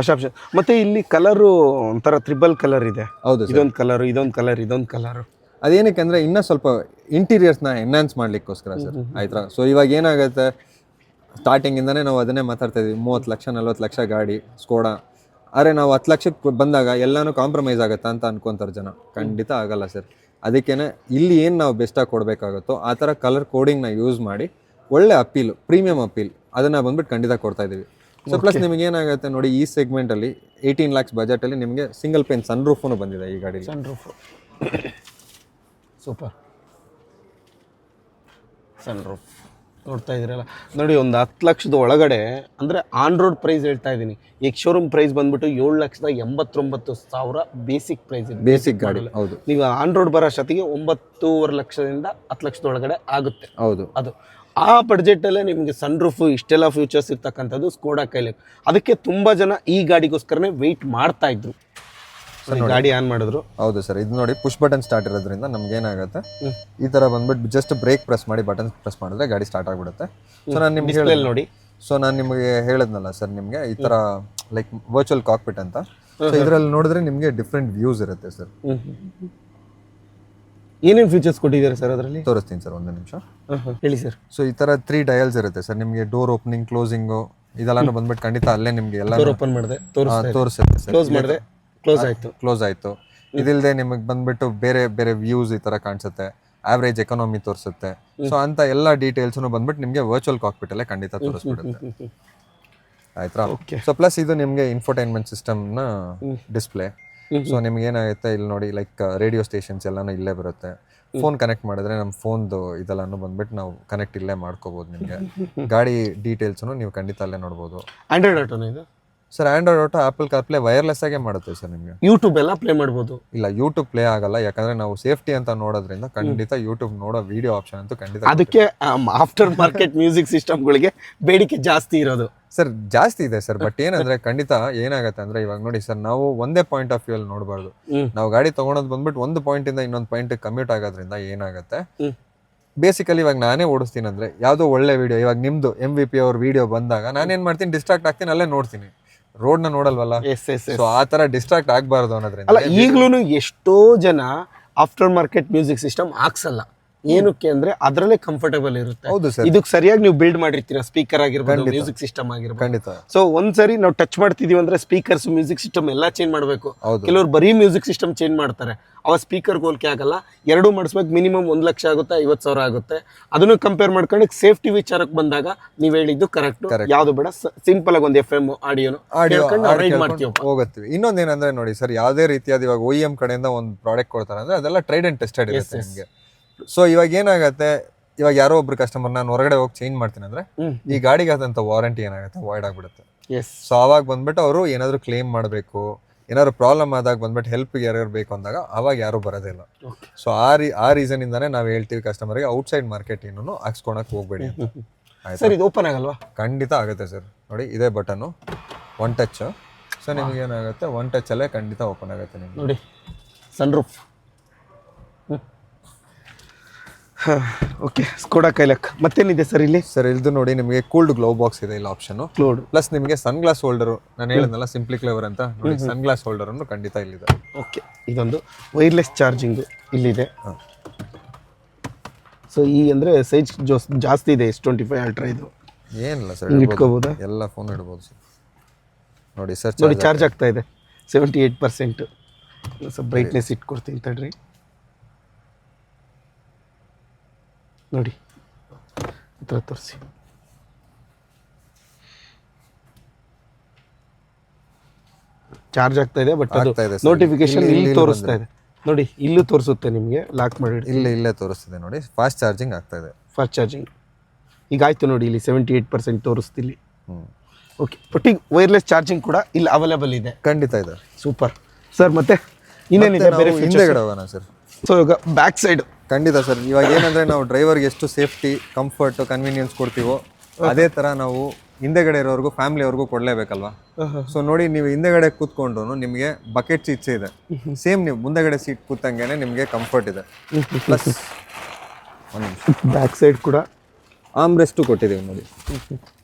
S1: ಅಶಾಪ್ ಮತ್ತೆ ಇಲ್ಲಿ ಕಲರು ಒಂಥರ ತ್ರಿಬಲ್ ಕಲರ್ ಇದೆ.
S2: ಹೌದು
S1: ಇದೊಂದು ಕಲರ್ ಇದೊಂದು ಕಲರ್ ಇದೊಂದು ಕಲರ್
S2: ಅದೇನಕ್ಕೆ ಅಂದ್ರೆ ಇನ್ನೂ ಸ್ವಲ್ಪ ಇಂಟೀರಿಯರ್ಸ್ನ ಎನ್ಹಾನ್ಸ್ ಮಾಡ್ಲಿಕ್ಕೋಸ್ಕರ ಸರ್ ಆಯ್ತಾ? ಸೊ ಇವಾಗ ಏನಾಗುತ್ತೆ? ಸ್ಟಾರ್ಟಿಂಗ್ ಇಂದಾನೆ ನಾವು ಅದನ್ನೇ ಮಾತಾಡ್ತಾ ಇದೀವಿ ಮೂವತ್ತು ಲಕ್ಷ ನಲ್ವತ್ತು ಲಕ್ಷ ಗಾಡಿ ಸ್ಕೋಡಾ ಆದರೆ ನಾವು ಹತ್ತು ಲಕ್ಷಕ್ಕೆ ಬಂದಾಗ ಎಲ್ಲಾನು ಕಾಂಪ್ರಮೈಸ್ ಆಗುತ್ತಾ ಅಂತ ಅನ್ಕೊಂತಾರೆ ಜನ. ಖಂಡಿತ ಆಗಲ್ಲ ಸರ್. ಅದಕ್ಕೇನೆ ಇಲ್ಲಿ ಏನು ನಾವು ಬೆಸ್ಟಾಗಿ ಕೊಡಬೇಕಾಗುತ್ತೋ ಆ ಥರ ಕಲರ್ ಕೋಡಿಂಗ್ನ ಯೂಸ್ ಮಾಡಿ ಒಳ್ಳೆ ಅಪೀಲ್ ಪ್ರೀಮಿಯಂ ಅಪೀಲ್ ಅದನ್ನು ಬಂದ್ಬಿಟ್ಟು ಖಂಡಿತ ಕೊಡ್ತಾ ಇದ್ದೀವಿ ಸೊ ಪ್ಲಸ್ ನಿಮಗೆ ಏನಾಗುತ್ತೆ ನೋಡಿ ಈ ಸೆಗ್ಮೆಂಟಲ್ಲಿ ಏಯ್ಟೀನ್ ಲ್ಯಾಕ್ಸ್ ಬಜೆಟಲ್ಲಿ ನಿಮಗೆ ಸಿಂಗಲ್ ಪೇನ್ ಸನ್ ರೂಫೂ ಬಂದಿದೆ ಈ ಗಾಡಿ
S1: sun roof super sun roof ನೋಡ್ತಾ ಇದ್ದೀರಲ್ಲ ನೋಡಿ ಒಂದು ಹತ್ತು ಲಕ್ಷದ ಒಳಗಡೆ ಅಂದರೆ ಆನ್ ರೋಡ್ ಪ್ರೈಸ್ ಹೇಳ್ತಾ ಇದ್ದೀನಿ. ಈಗ ಶೋರೂಮ್ ಪ್ರೈಸ್ ಬಂದ್ಬಿಟ್ಟು ಏಳು ಲಕ್ಷದ ಎಂಬತ್ತೊಂಬತ್ತು ಸಾವಿರ ಬೇಸಿಕ್ ಪ್ರೈಸ್ ಇದೆ
S2: ಬೇಸಿಕ್ ಗಾಡಿ ಹೌದು.
S1: ನೀವು ಆನ್ ರೋಡ್ ಬರೋ ಅಷ್ಟೊತ್ತಿಗೆ ಒಂಬತ್ತೂವರೆ ಲಕ್ಷದಿಂದ ಹತ್ತು ಲಕ್ಷದ ಒಳಗಡೆ ಆಗುತ್ತೆ.
S2: ಹೌದು.
S1: ಅದು. ಆ ಬಡ್ಜೆಟಲ್ಲೇ ನಿಮಗೆ ಸನ್ ರೂಫು ಇಷ್ಟೆಲ್ಲ ಫ್ಯೂಚರ್ಸ್ ಇರ್ತಕ್ಕಂಥದ್ದು ಸ್ಕೋಡಾ ಕೈಲಿ ಅದಕ್ಕೆ ತುಂಬ ಜನ ಈ ಗಾಡಿಗೋಸ್ಕರನೇ ವೆಯ್ಟ್ ಮಾಡ್ತಾ ಇದ್ರು. ಗಾಡಿ ಆನ್ ಮಾಡಿದ್ರು.
S2: ಹೌದು ಸರ್ ಇದು ನೋಡಿ ಪುಷ್ ಬಟನ್ ಸ್ಟಾರ್ಟ್ ಇರೋದ್ರಿಂದ ನಮ್ಗೆ ಏನಾಗುತ್ತೆ? ಈ ತರ ಬಂದ್ಬಿಟ್ಟು ಜಸ್ಟ್ ಬ್ರೇಕ್ ಪ್ರೆಸ್ ಮಾಡಿ ಬಟನ್ ಪ್ರೆಸ್ ಮಾಡಿದ್ರೆ ಗಾಡಿ ಸ್ಟಾರ್ಟ್ ಆಗ್ಬಿಡುತ್ತೆ. ಸೊ ನಾನು ನಿಮ್ಗೆ
S1: ನೋಡಿ.
S2: ಸೊ ನಾನು ನಿಮಗೆ ಹೇಳಿದ್ನಲ್ಲ ಸರ್ ನಿಮಗೆ ಈ ತರ ಲೈಕ್ ವರ್ಚುವಲ್ ಕಾಕ್ಪಿಟ್ ಅಂತ? ಸೊ ಇದರಲ್ಲಿ ನೋಡಿದ್ರೆ ನಿಮಗೆ ಡಿಫ್ರೆಂಟ್ ವ್ಯೂಸ್ ಇರುತ್ತೆ ಸರ್.
S1: ಏನೇನು ಫೀಚರ್ಸ್ ಕೊಟ್ಟಿದ್ದಾರೆ ಸರ್ ಅದರಲ್ಲಿ?
S2: ತೋರಿಸ್ತೀನಿ ಸರ್ ಒಂದು ನಿಮಿಷ.
S1: ಹೇಳಿ ಸರ್.
S2: ಸೊ ಈ ತರ ತ್ರೀ ಡಯಲ್ಸ್ ಇರುತ್ತೆ ಸರ್ ನಿಮಗೆ ಡೋರ್ ಓಪನಿಂಗ್ ಕ್ಲೋಸಿಂಗು ಇದೆಲ್ಲ ಬಂದ್ಬಿಟ್ಟು ಖಂಡಿತ ಅಲ್ಲೇ ನಿಮಗೆ ಎಲ್ಲ
S1: ಓಪನ್ ಮಾಡಿದೆ ತೋರಿಸ್ತಾ
S2: ತೋರಿಸುತ್ತೆ ಸರ್.
S1: ಕ್ಲೋಸ್ ಮಾಡಿದೆ. ಕ್ಲೋಸ್ ಆಯಿತು.
S2: ಕ್ಲೋಸ್ ಆಯ್ತು. ಇದಿಲ್ಲದೆ ನಿಮಗೆ ಬಂದ್ಬಿಟ್ಟು ಬೇರೆ ಬೇರೆ ವ್ಯೂಸ್ ಈ ತರ ಕಾಣಿಸುತ್ತೆ. ಆವ್ರೇಜ್ ಎಕಾನಮಿ ತೋರಿಸುತ್ತೆ. ಸೊ ಅಂತ ಎಲ್ಲ ಡೀಟೇಲ್ಸ್ ಬಂದ್ಬಿಟ್ಟು ನಿಮಗೆ ವರ್ಚುವಲ್ ಕಾಕ್ಪಿಟಲ್ಲೇ ಖಂಡಿತ ತೋರಿಸ್ಬಿಡುತ್ತೆ. ಆಯ್ತಾ. ಸೊ ಪ್ಲಸ್ ಇದು ನಿಮಗೆ ಇನ್ಫೋಟೈನ್ಮೆಂಟ್ ಸಿಸ್ಟಮ್ನ ಡಿಸ್ಪ್ಲೇ ಸೊ ನಿಮ್ಗೆ ಏನಾಗುತ್ತೆ ಇಲ್ಲಿ ನೋಡಿ ಲೈಕ್ ರೇಡಿಯೋ ಸ್ಟೇಷನ್ಸ್ ಎಲ್ಲಾನು ಇಲ್ಲೇ ಬರುತ್ತೆ. ಫೋನ್ ಕನೆಕ್ಟ್ ಮಾಡಿದ್ರೆ ನಮ್ಮ ಫೋನ್ದು ಇದೆಲ್ಲಾನು ಬಂದ್ಬಿಟ್ಟು ನಾವು ಕನೆಕ್ಟ್ ಇಲ್ಲೇ ಮಾಡ್ಕೋಬಹುದು ನಿಮಗೆ. ಗಾಡಿ ಡೀಟೇಲ್ಸ್ನು ನೀವು ಖಂಡಿತ ಅಲ್ಲೇ ನೋಡ್ಬೋದು.
S1: ಆಂಡ್ರಾಯ್ಡ್ ಆಟೋನ ಇದು?
S2: Sir Android Auto Apple CarPlay wireless ಆಗೇ ಮಾಡುತ್ತೆ ಸರ್ ನಿಮಗೆ.
S1: ಯೂಟ್ಯೂಬ್ ಎಲ್ಲ ಪ್ಲೇ ಮಾಡ್ಬೋದು.
S2: ಇಲ್ಲ ಯೂಟ್ಯೂಬ್ ಪ್ಲೇ ಆಗಲ್ಲ ಯಾಕಂದ್ರೆ ನಾವು ಸೇಫ್ಟಿ ಅಂತ ನೋಡೋದ್ರಿಂದ ಖಂಡಿತ ಯೂಟ್ಯೂಬ್ ನೋಡೋ ವಿಡಿಯೋ ಆಪ್ಷನ್ ಅಂತೂ ಖಂಡಿತ
S1: ಅದಕ್ಕೆ ಆಫ್ಟರ್ ಮಾರ್ಕೆಟ್ ಮ್ಯೂಸಿಕ್ ಸಿಸ್ಟಮ್ಗಳಿಗೆ ಬೇಡಿಕೆ ಜಾಸ್ತಿ ಇರೋದು.
S2: ಸರ್ ಜಾಸ್ತಿ ಇದೆ ಸರ್ ಬಟ್ ಏನಂದ್ರೆ ಖಂಡಿತ ಏನಾಗತ್ತೆ ಅಂದ್ರೆ ಇವಾಗ ನೋಡಿ ಸರ್ ನಾವು ಒಂದೇ ಪಾಯಿಂಟ್ ಆಫ್ ವ್ಯೂ ಅಲ್ಲಿ ನೋಡಬಾರ್ದು. ನಾವು ಗಾಡಿ ತಗೊಳೋದು ಬಂದ್ಬಿಟ್ಟು ಒಂದು ಪಾಯಿಂಟ್ ಇಂದ ಇನ್ನೊಂದು ಪಾಯಿಂಟ್ ಕಮ್ಯೂಟ್ ಆಗೋದ್ರಿಂದ ಏನಾಗುತ್ತೆ. ಬೇಸಿಕಲಿ ಇವಾಗ ನಾನೇ ಓಡಿಸ್ತೀನಿ ಅಂದ್ರೆ ಯಾವುದೋ ಒಳ್ಳೆ ವಿಡಿಯೋ ಇವಾಗ ನಿಮ್ದು ಎಂ ವಿ ಪಿ ಅವ್ರ ವಿಡಿಯೋ ಬಂದಾಗ ನಾನೇನ್ ಮಾಡ್ತೀನಿ ಡಿಸ್ಟ್ರಾಕ್ಟ್ ಆಗ್ತೀನಿ ಅಲ್ಲೇ ನೋಡ್ತೀನಿ. ರೋಡ್ನ ನೋಡಲ್ವಲ್ಲ?
S1: ಎಸ್ ಎಸ್
S2: ಸೊ ಆ ತರ ಡಿಸ್ಟ್ರಾಕ್ಟ್ ಆಗ್ಬಾರ್ದು ಅನ್ನೋದ್ರಿಂದ.
S1: ಅಲ್ಲ ಈಗಲೂ ಎಷ್ಟೋ ಜನ ಆಫ್ಟರ್ ಮಾರ್ಕೆಟ್ ಮ್ಯೂಸಿಕ್ ಸಿಸ್ಟಮ್ ಹಾಕ್ಸಲ್ಲ. ಏನಕ್ಕೆ ಅಂದ್ರೆ ಅದರಲ್ಲೇ ಕಂಫರ್ಟಬಲ್ ಇರುತ್ತೆ.
S2: ಹೌದು ಸರ್.
S1: ಇದಕ್ಕೆ ಸರಿಯಾಗಿ ನೀವು ಬಿಲ್ಡ್ ಮಾಡಿರ್ತೀರಾ? ಸ್ಪೀಕರ್ ಆಗಿರ್ಬೋದು ಮ್ಯೂಸಿಕ್ ಸಿಸ್ಟಮ್ ಆಗಿರ್ಬೋದು.
S2: ಖಂಡಿತ.
S1: ಸೊ ಒಂದ್ಸರಿ ನಾವು ಟಚ್ ಮಾಡ್ತಿದೀವಿ ಅಂದ್ರೆ ಸ್ಪೀಕರ್ಸ್ ಮ್ಯೂಸಿಕ್ ಸಿಸ್ಟಮ್ ಎಲ್ಲ ಚೇಂಜ್ ಮಾಡಬೇಕು. ಕೆಲವರು ಬರೀ ಮ್ಯೂಸಿಕ್ ಸಿಸ್ಟಮ್ ಚೇಂಜ್ ಮಾಡ್ತಾರೆ. ಅವ ಸ್ಪೀಕರ್ ಹೋಲಿಕೆ ಆಗಲ್ಲ. ಎರಡು ಮಾಡಿಸ್ಬೇಕು ಮಿನಿಮಮ್ ಒಂದ್ ಲಕ್ಷ ಆಗುತ್ತೆ ಐವತ್ತು ಸಾವಿರ ಆಗುತ್ತೆ. ಅದನ್ನು ಕಂಪೇರ್ ಮಾಡ್ಕೊಂಡು ಸೇಫ್ಟಿ ವಿಚಾರಕ್ಕೆ ಬಂದಾಗ ನೀವು ಹೇಳಿದ್ದು ಕರೆಕ್ಟ್ ಯಾವ್ದು ಬೇಡ ಸಿಂಪಲ್ ಆಗಿ ಒಂದು ಎಫ್ ಎಂ ಆಡಿಯೋನು
S2: ಆಡಿಯೋ
S1: ಹೋಗುತ್ತೀವಿ ಮಾಡ್ತೀವಿ
S2: ಹೋಗತ್ತೀವಿ. ಇನ್ನೊಂದೇನಂದ್ರೆ ನೋಡಿ ಸರ್ ಯಾವುದೇ ರೀತಿಯಾದ ಇವಾಗ ಒ ಎಂ ಕಡೆಯಿಂದ ಒಂದು ಪ್ರಾಡಕ್ಟ್ ಕೊಡ್ತಾರೆ ಅಂದ್ರೆ ಅದೆಲ್ಲ ಟ್ರೈಡ್ ಅಂಡ್ ಟೆಸ್ಟೆಡ್ ಇರುತ್ತೆ ನಿಮಗೆ. ಸೊ ಇವಾಗ ಏನಾಗತ್ತೆ? ಇವಾಗ ಯಾರೋ ಒಬ್ರು ಕಸ್ಟಮರ್ ನಾನು ಹೊರಗಡೆ ಹೋಗಿ ಚೇಂಜ್ ಮಾಡ್ತೀನಿ ಅಂದ್ರೆ ಈ ಗಾಡಿಗೆ ಆದಂತ ವಾರಂಟಿ ಏನಾಗುತ್ತೆ? ವಾಯ್ಡ್ ಆಗ್ಬಿಡುತ್ತೆ. ಸೊ ಅವಾಗ ಬಂದ್ಬಿಟ್ಟು ಅವರು ಏನಾದ್ರು ಕ್ಲೇಮ್ ಮಾಡಬೇಕು ಏನಾದ್ರು ಪ್ರಾಬ್ಲಮ್ ಆದಾಗ ಬಂದ್ಬಿಟ್ಟು ಹೆಲ್ಪ್ ಯಾರು ಬೇಕು ಅಂದಾಗ ಅವಾಗ ಯಾರು ಬರೋದಿಲ್ಲ
S1: ಇಲ್ಲ.
S2: ಸೊ ಆ ರೀ ಆ ರೀಸನ್ ಇಂದಾನೆ ನಾವು ಹೇಳ್ತೀವಿ ಕಸ್ಟಮರ್ಗೆ ಔಟ್ಸೈಡ್ ಮಾರ್ಕೆಟ್ ಇನ್ನೂ ಹಾಕ್ಸ್ಕೊಳಕ್ ಹೋಗ್ಬೇಡಿ ಅಂತ.
S1: ಸರ್ ಇದು ಓಪನ್ ಆಗಲ್ವಾ?
S2: ಖಂಡಿತ ಆಗುತ್ತೆ ಸರ್ ನೋಡಿ ಇದೇ ಬಟನ್ ಒನ್ ಟಚ್ ಸೊ ನಿಮ್ಗೆ ಏನಾಗುತ್ತೆ? ಒನ್ ಟಚ್ ಅಲ್ಲೇ ಖಂಡಿತ ಓಪನ್ ಆಗುತ್ತೆ ನಿಮ್ಗೆ.
S1: ನೋಡಿ sun roof okay Skoda Kylaq ಮತ್ತೇನಿದೆ ಸರ್ ಇಲ್ಲಿ?
S2: ಸರ್ ಇದು ನೋಡಿ ನಿಮಗೆ ಕೂಲ್ಡ್ ಗ್ಲೋ ಬಾಕ್ಸ್ ಇದೆ ಇಲ್ಲ ಆಪ್ಷನ್
S1: ಕ್ಲೋಡ್
S2: ಪ್ಲಸ್ ನಿಮಗೆ ಸನ್ ಗ್ಲಾಸ್ ಹೋಲ್ಡರ್ ನಾನು ಹೇಳಿದ್ನಲ್ಲ ಸಿಂಪ್ಲಿ ಕ್ಲೇವರ್ ಅಂತ. ಸನ್ ಗ್ಲಾಸ್ ಹೋಲ್ಡರ್ ಅನ್ನು ಖಂಡಿತ ಇಲ್ಲಿದೆ.
S1: ಓಕೆ ಇದೊಂದು ವೈರ್ಲೆಸ್ ಚಾರ್ಜಿಂಗ್ ಇಲ್ಲಿದೆ. ಸೊ ಈ ಅಂದರೆ ಸೈಜ್ ಜೋಸ್ ಜಾಸ್ತಿ ಇದೆ ಎಸ್ ಟ್ವೆಂಟಿ ಫೈವ್ ಅಲ್ಟ್ರಾ ಇದು.
S2: ಏನಿಲ್ಲ ಸರ್
S1: ಹಿಂಗ್ ಇಟ್ಕೋಬೋದಾ
S2: ಎಲ್ಲ ಫೋನ್ ಇಡ್ಬೋದು ಸರ್ ನೋಡಿ ಸರ್
S1: ನೋಡಿ ಚಾರ್ಜ್ ಆಗ್ತಾ ಇದೆ. ಸೆವೆಂಟಿ ಏಯ್ಟ್ ಪರ್ಸೆಂಟ್ ಸ್ವಲ್ಪ ಬ್ರೈಟ್ನೆಸ್ ಇಟ್ಕೊಡ್ತೀನಿ ತಡ್ರಿ. ನೋಡಿ. ಈ ಥರ ತೋರಿಸಿ. ಚಾರ್ಜ್ ಆಗ್ತಾ ಇದೆ ಬಟ್ ಅದು
S2: ಆಗ್ತಾ ಇದೆ sir.
S1: ನೋಟಿಫಿಕೇಶನ್
S2: ಇಲ್ಲಿ-
S1: ಇಲ್ಲಿ
S2: ಇಲ್ಲಿ
S1: ತೋರಿಸ್ತಾ ಇದೆ. ನೋಡಿ ಇಲ್ಲೂ ತೋರಿಸುತ್ತೆ ನಿಮಗೆ ಲಾಕ್ ಮಾಡಿ
S2: ಇಲ್ಲೇ ಇಲ್ಲೇ ತೋರಿಸ್ತಿದೆ ನೋಡಿ. ಫಾಸ್ಟ್ ಚಾರ್ಜಿಂಗ್ ಆಗ್ತಾ ಇದೆ.
S1: ಫಾಸ್ಟ್ ಚಾರ್ಜಿಂಗ್ ಈಗ ಆಯ್ತು ನೋಡಿ ಇಲ್ಲಿ ಸೆವೆಂಟಿ ಏಯ್ಟ್ ಪರ್ಸೆಂಟ್ ತೋರಿಸ್ತಿಲ್ಲಿ
S2: ಹ್ಮ್.
S1: ಓಕೆ ಒಟ್ಟಿಗೆ ವೈರ್ಲೆಸ್ ಚಾರ್ಜಿಂಗ್ ಕೂಡ ಇಲ್ಲಿ ಅವೈಲೇಬಲ್ ಇದೆ.
S2: ಖಂಡಿತ ಇದೆ.
S1: ಸೂಪರ್ ಸರ್ ಮತ್ತೆ ಇನ್ನೇನಿದೆ ಬೇರೆ
S2: ನಾವು ಹಿಂದೆಗಡೆ ಹೋಗೋಣ ಸರ್
S1: ಸೊ ಇವಾಗ ಬ್ಯಾಕ್ ಸೈಡ್
S2: ಖಂಡಿತ ಸರ್. ಇವಾಗ ಏನಂದ್ರೆ ನಾವು ಡ್ರೈವರ್ಗೆ ಎಷ್ಟು ಸೇಫ್ಟಿ ಕಂಫರ್ಟ್ ಕನ್ವೀನಿಯನ್ಸ್ ಕೊಡ್ತೀವೋ ಅದೇ ತರ ನಾವು ಹಿಂದೆಗಡೆ ಫ್ಯಾಮಿಲಿ ಅವ್ರಿಗೂ ಕೊಡ್ಲೇಬೇಕಲ್ವಾ? ಸೊ ನೋಡಿ ನೀವು ಹಿಂದೆಗಡೆ ಕೂತ್ಕೊಂಡ್ರು ನಿಮಗೆ ಬಕೆಟ್ ಸೀಟ್ಸ್ ಇದೆ. ಸೇಮ್ ನೀವು ಮುಂದೆಗಡೆ ಸೀಟ್ ಕೂತಂಗೆ ನಿಮಗೆ ಕಂಫರ್ಟ್ ಇದೆ. ಪ್ಲಸ್
S1: ಬ್ಯಾಕ್ ಸೈಡ್ ಕೂಡ.
S2: ಆಮ್ ರೆಸ್ಟು ಕೊಟ್ಟಿದ್ದೀವಿ ನೋಡಿ. ಸೊ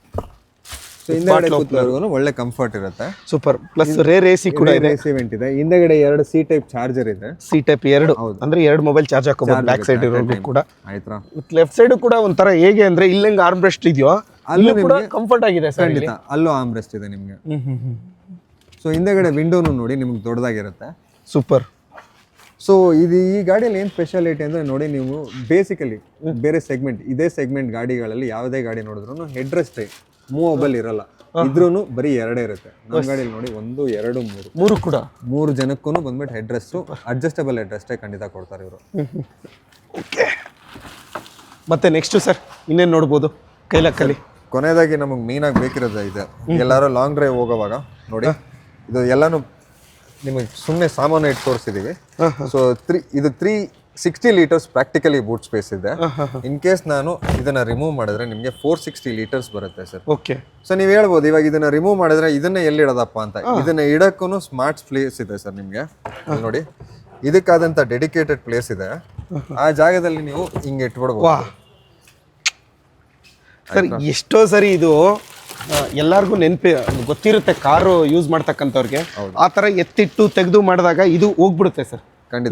S2: ಹಿಂದೆಗಡೆ ಕೂತವ್ರಿಗೂ ಒಳ್ಳೆ ಕಂಫರ್ಟ್ ಇರುತ್ತೆ.
S1: Super plus rear AC C ಕೂಡ ಇದೆ.
S2: ಇವೆಂಟ್ ಇದೆ. ಹಿಂದೆಗಡೆ ಎರಡು ಸಿ ಟೈಪ್ ಚಾರ್ಜರ್ ಇದೆ.
S1: ಸಿ ಟೈಪ್ ಎರಡು. ಅಂದ್ರೆ ಎರಡು ಮೊಬೈಲ್ ಚಾರ್ಜ್ ಹಾಕೋಬಹುದು ಬ್ಯಾಕ್ ಸೈಡ್ ಇರೋದು ಕೂಡ.
S2: ಆಯ್ತಾ?
S1: ಲೆಫ್ಟ್ ಸೈಡ್ ಕೂಡ ಒಂಥರ ಹೇಗೆ ಅಂದ್ರೆ ಇಲ್ಲಂಗ್ ಆರ್ಮ್ ರೆಸ್ಟ್ ಇದೆಯೋ ಅಲ್ಲೂ ಕೂಡ ಕಂಫರ್ಟ್ ಆಗಿದೆ ಸರ್
S2: ಖಂಡಿತ. ಅಲ್ಲೂ. ಆರ್ಮ್ ರೆಸ್ಟ್ ಇದೆ ನಿಮಗೆ. ಸೊ ಹಿಂದೆಗಡೆ ವಿಂಡೋನು ನೋಡಿ ನಿಮ್ಗೆ ದೊಡ್ಡದಾಗಿರುತ್ತೆ.
S1: ಸೂಪರ್
S2: ಸೊ ಇದು ಈ ಗಾಡಿಯಲ್ಲಿ ಏನು ಸ್ಪೆಷಾಲಿಟಿ ಅಂದರೆ ನೋಡಿ ನೀವು ಬೇಸಿಕಲಿ ಬೇರೆ ಸೆಗ್ಮೆಂಟ್ ಇದೇ ಸೆಗ್ಮೆಂಟ್ ಗಾಡಿಗಳಲ್ಲಿ ಯಾವುದೇ ಗಾಡಿ ನೋಡಿದ್ರು ಹೆಡ್ ರೆಸ್ಟ್ ಮೂವಬಲ್ ಇರಲ್ಲ. ಇದ್ರೂ ಬರೀ ಎರಡೇ ಇರುತ್ತೆ. ನಮ್ಮ ಗಾಡಿಯಲ್ಲಿ ನೋಡಿ ಒಂದು ಎರಡು ಮೂರು.
S1: ಮೂರು ಕೂಡ?
S2: ಮೂರು ಜನಕ್ಕೂ ಬಂದ್ಬಿಟ್ಟು ಹೆಡ್ ರೆಸ್ಟು ಅಡ್ಜಸ್ಟಬಲ್ ಹೆಡ್ ರೆಸ್ಟೇ ಖಂಡಿತ ಕೊಡ್ತಾರೆ ಇವರು.
S1: ಓಕೆ. ಮತ್ತೆ ನೆಕ್ಸ್ಟು ಸರ್ ಇನ್ನೇನು ನೋಡ್ಬೋದು ಕೈಲಕ್ಕಲ್ಲಿ?
S2: ಕೊನೆಯದಾಗಿ ನಮಗೆ ಮೇನಾಗಿ ಬೇಕಿರೋದು ಇದೆ. ಎಲ್ಲರೂ ಲಾಂಗ್ ಡ್ರೈವ್ ಹೋಗೋವಾಗ ನೋಡಿ ಇದು ಎಲ್ಲಾನು ನಿಮಗೆ ಸುಮ್ಮನೆ ಸಾಮಾನು ಇಟ್ಟು ತೋರಿಸಿದೀವಿ. ಸೊ ತ್ರೀ ಇದು three sixty litres practically boot space ಇದೆ. ಇನ್ ಕೇಸ್ ನಾನು ಇದನ್ನ ರಿಮೂವ್ ಮಾಡಿದ್ರೆ ನಿಮಗೆ ಫೋರ್ ಸಿಕ್ಸ್ಟಿ ಲೀಟರ್ಸ್ ಬರುತ್ತೆ ಸರ್.
S1: ಓಕೆ
S2: ಸೊ ನೀವು ಹೇಳ್ಬೋದು ಇವಾಗ ಇದನ್ನ ರಿಮೂವ್ ಮಾಡಿದ್ರೆ ಇದನ್ನ ಎಲ್ಲಿ ಇಡೋದಪ್ಪ ಅಂತ. ಇದನ್ನ ಇಡಕ್ಕೂ ಸ್ಮಾರ್ಟ್ ಪ್ಲೇಸ್ ಇದೆ ಸರ್ ನಿಮಗೆ. ನೋಡಿ ಇದಕ್ಕಾದಂಥ ಡೆಡಿಕೇಟೆಡ್ ಪ್ಲೇಸ್ ಇದೆ. ಆ ಜಾಗದಲ್ಲಿ ನೀವು ಹಿಂಗೆ ಇಟ್ಬಿಡ್ಬೋದು.
S1: ಸರ್ ಎಷ್ಟೋ ಸರಿ ಇದು ಎಲ್ಲರಿಗೂ ನೆನಪಿ ಗೊತ್ತಿರುತ್ತೆ ಕಾರು ಯೂಸ್ ಮಾಡ್ತಕ್ಕಂಥವ್ರಿಗೆ. ಆ ಥರ ಎತ್ತಿಟ್ಟು ತೆಗೆದು ಮಾಡಿದಾಗ ಇದು ಹೋಗ್ಬಿಡುತ್ತೆ ಸರ್.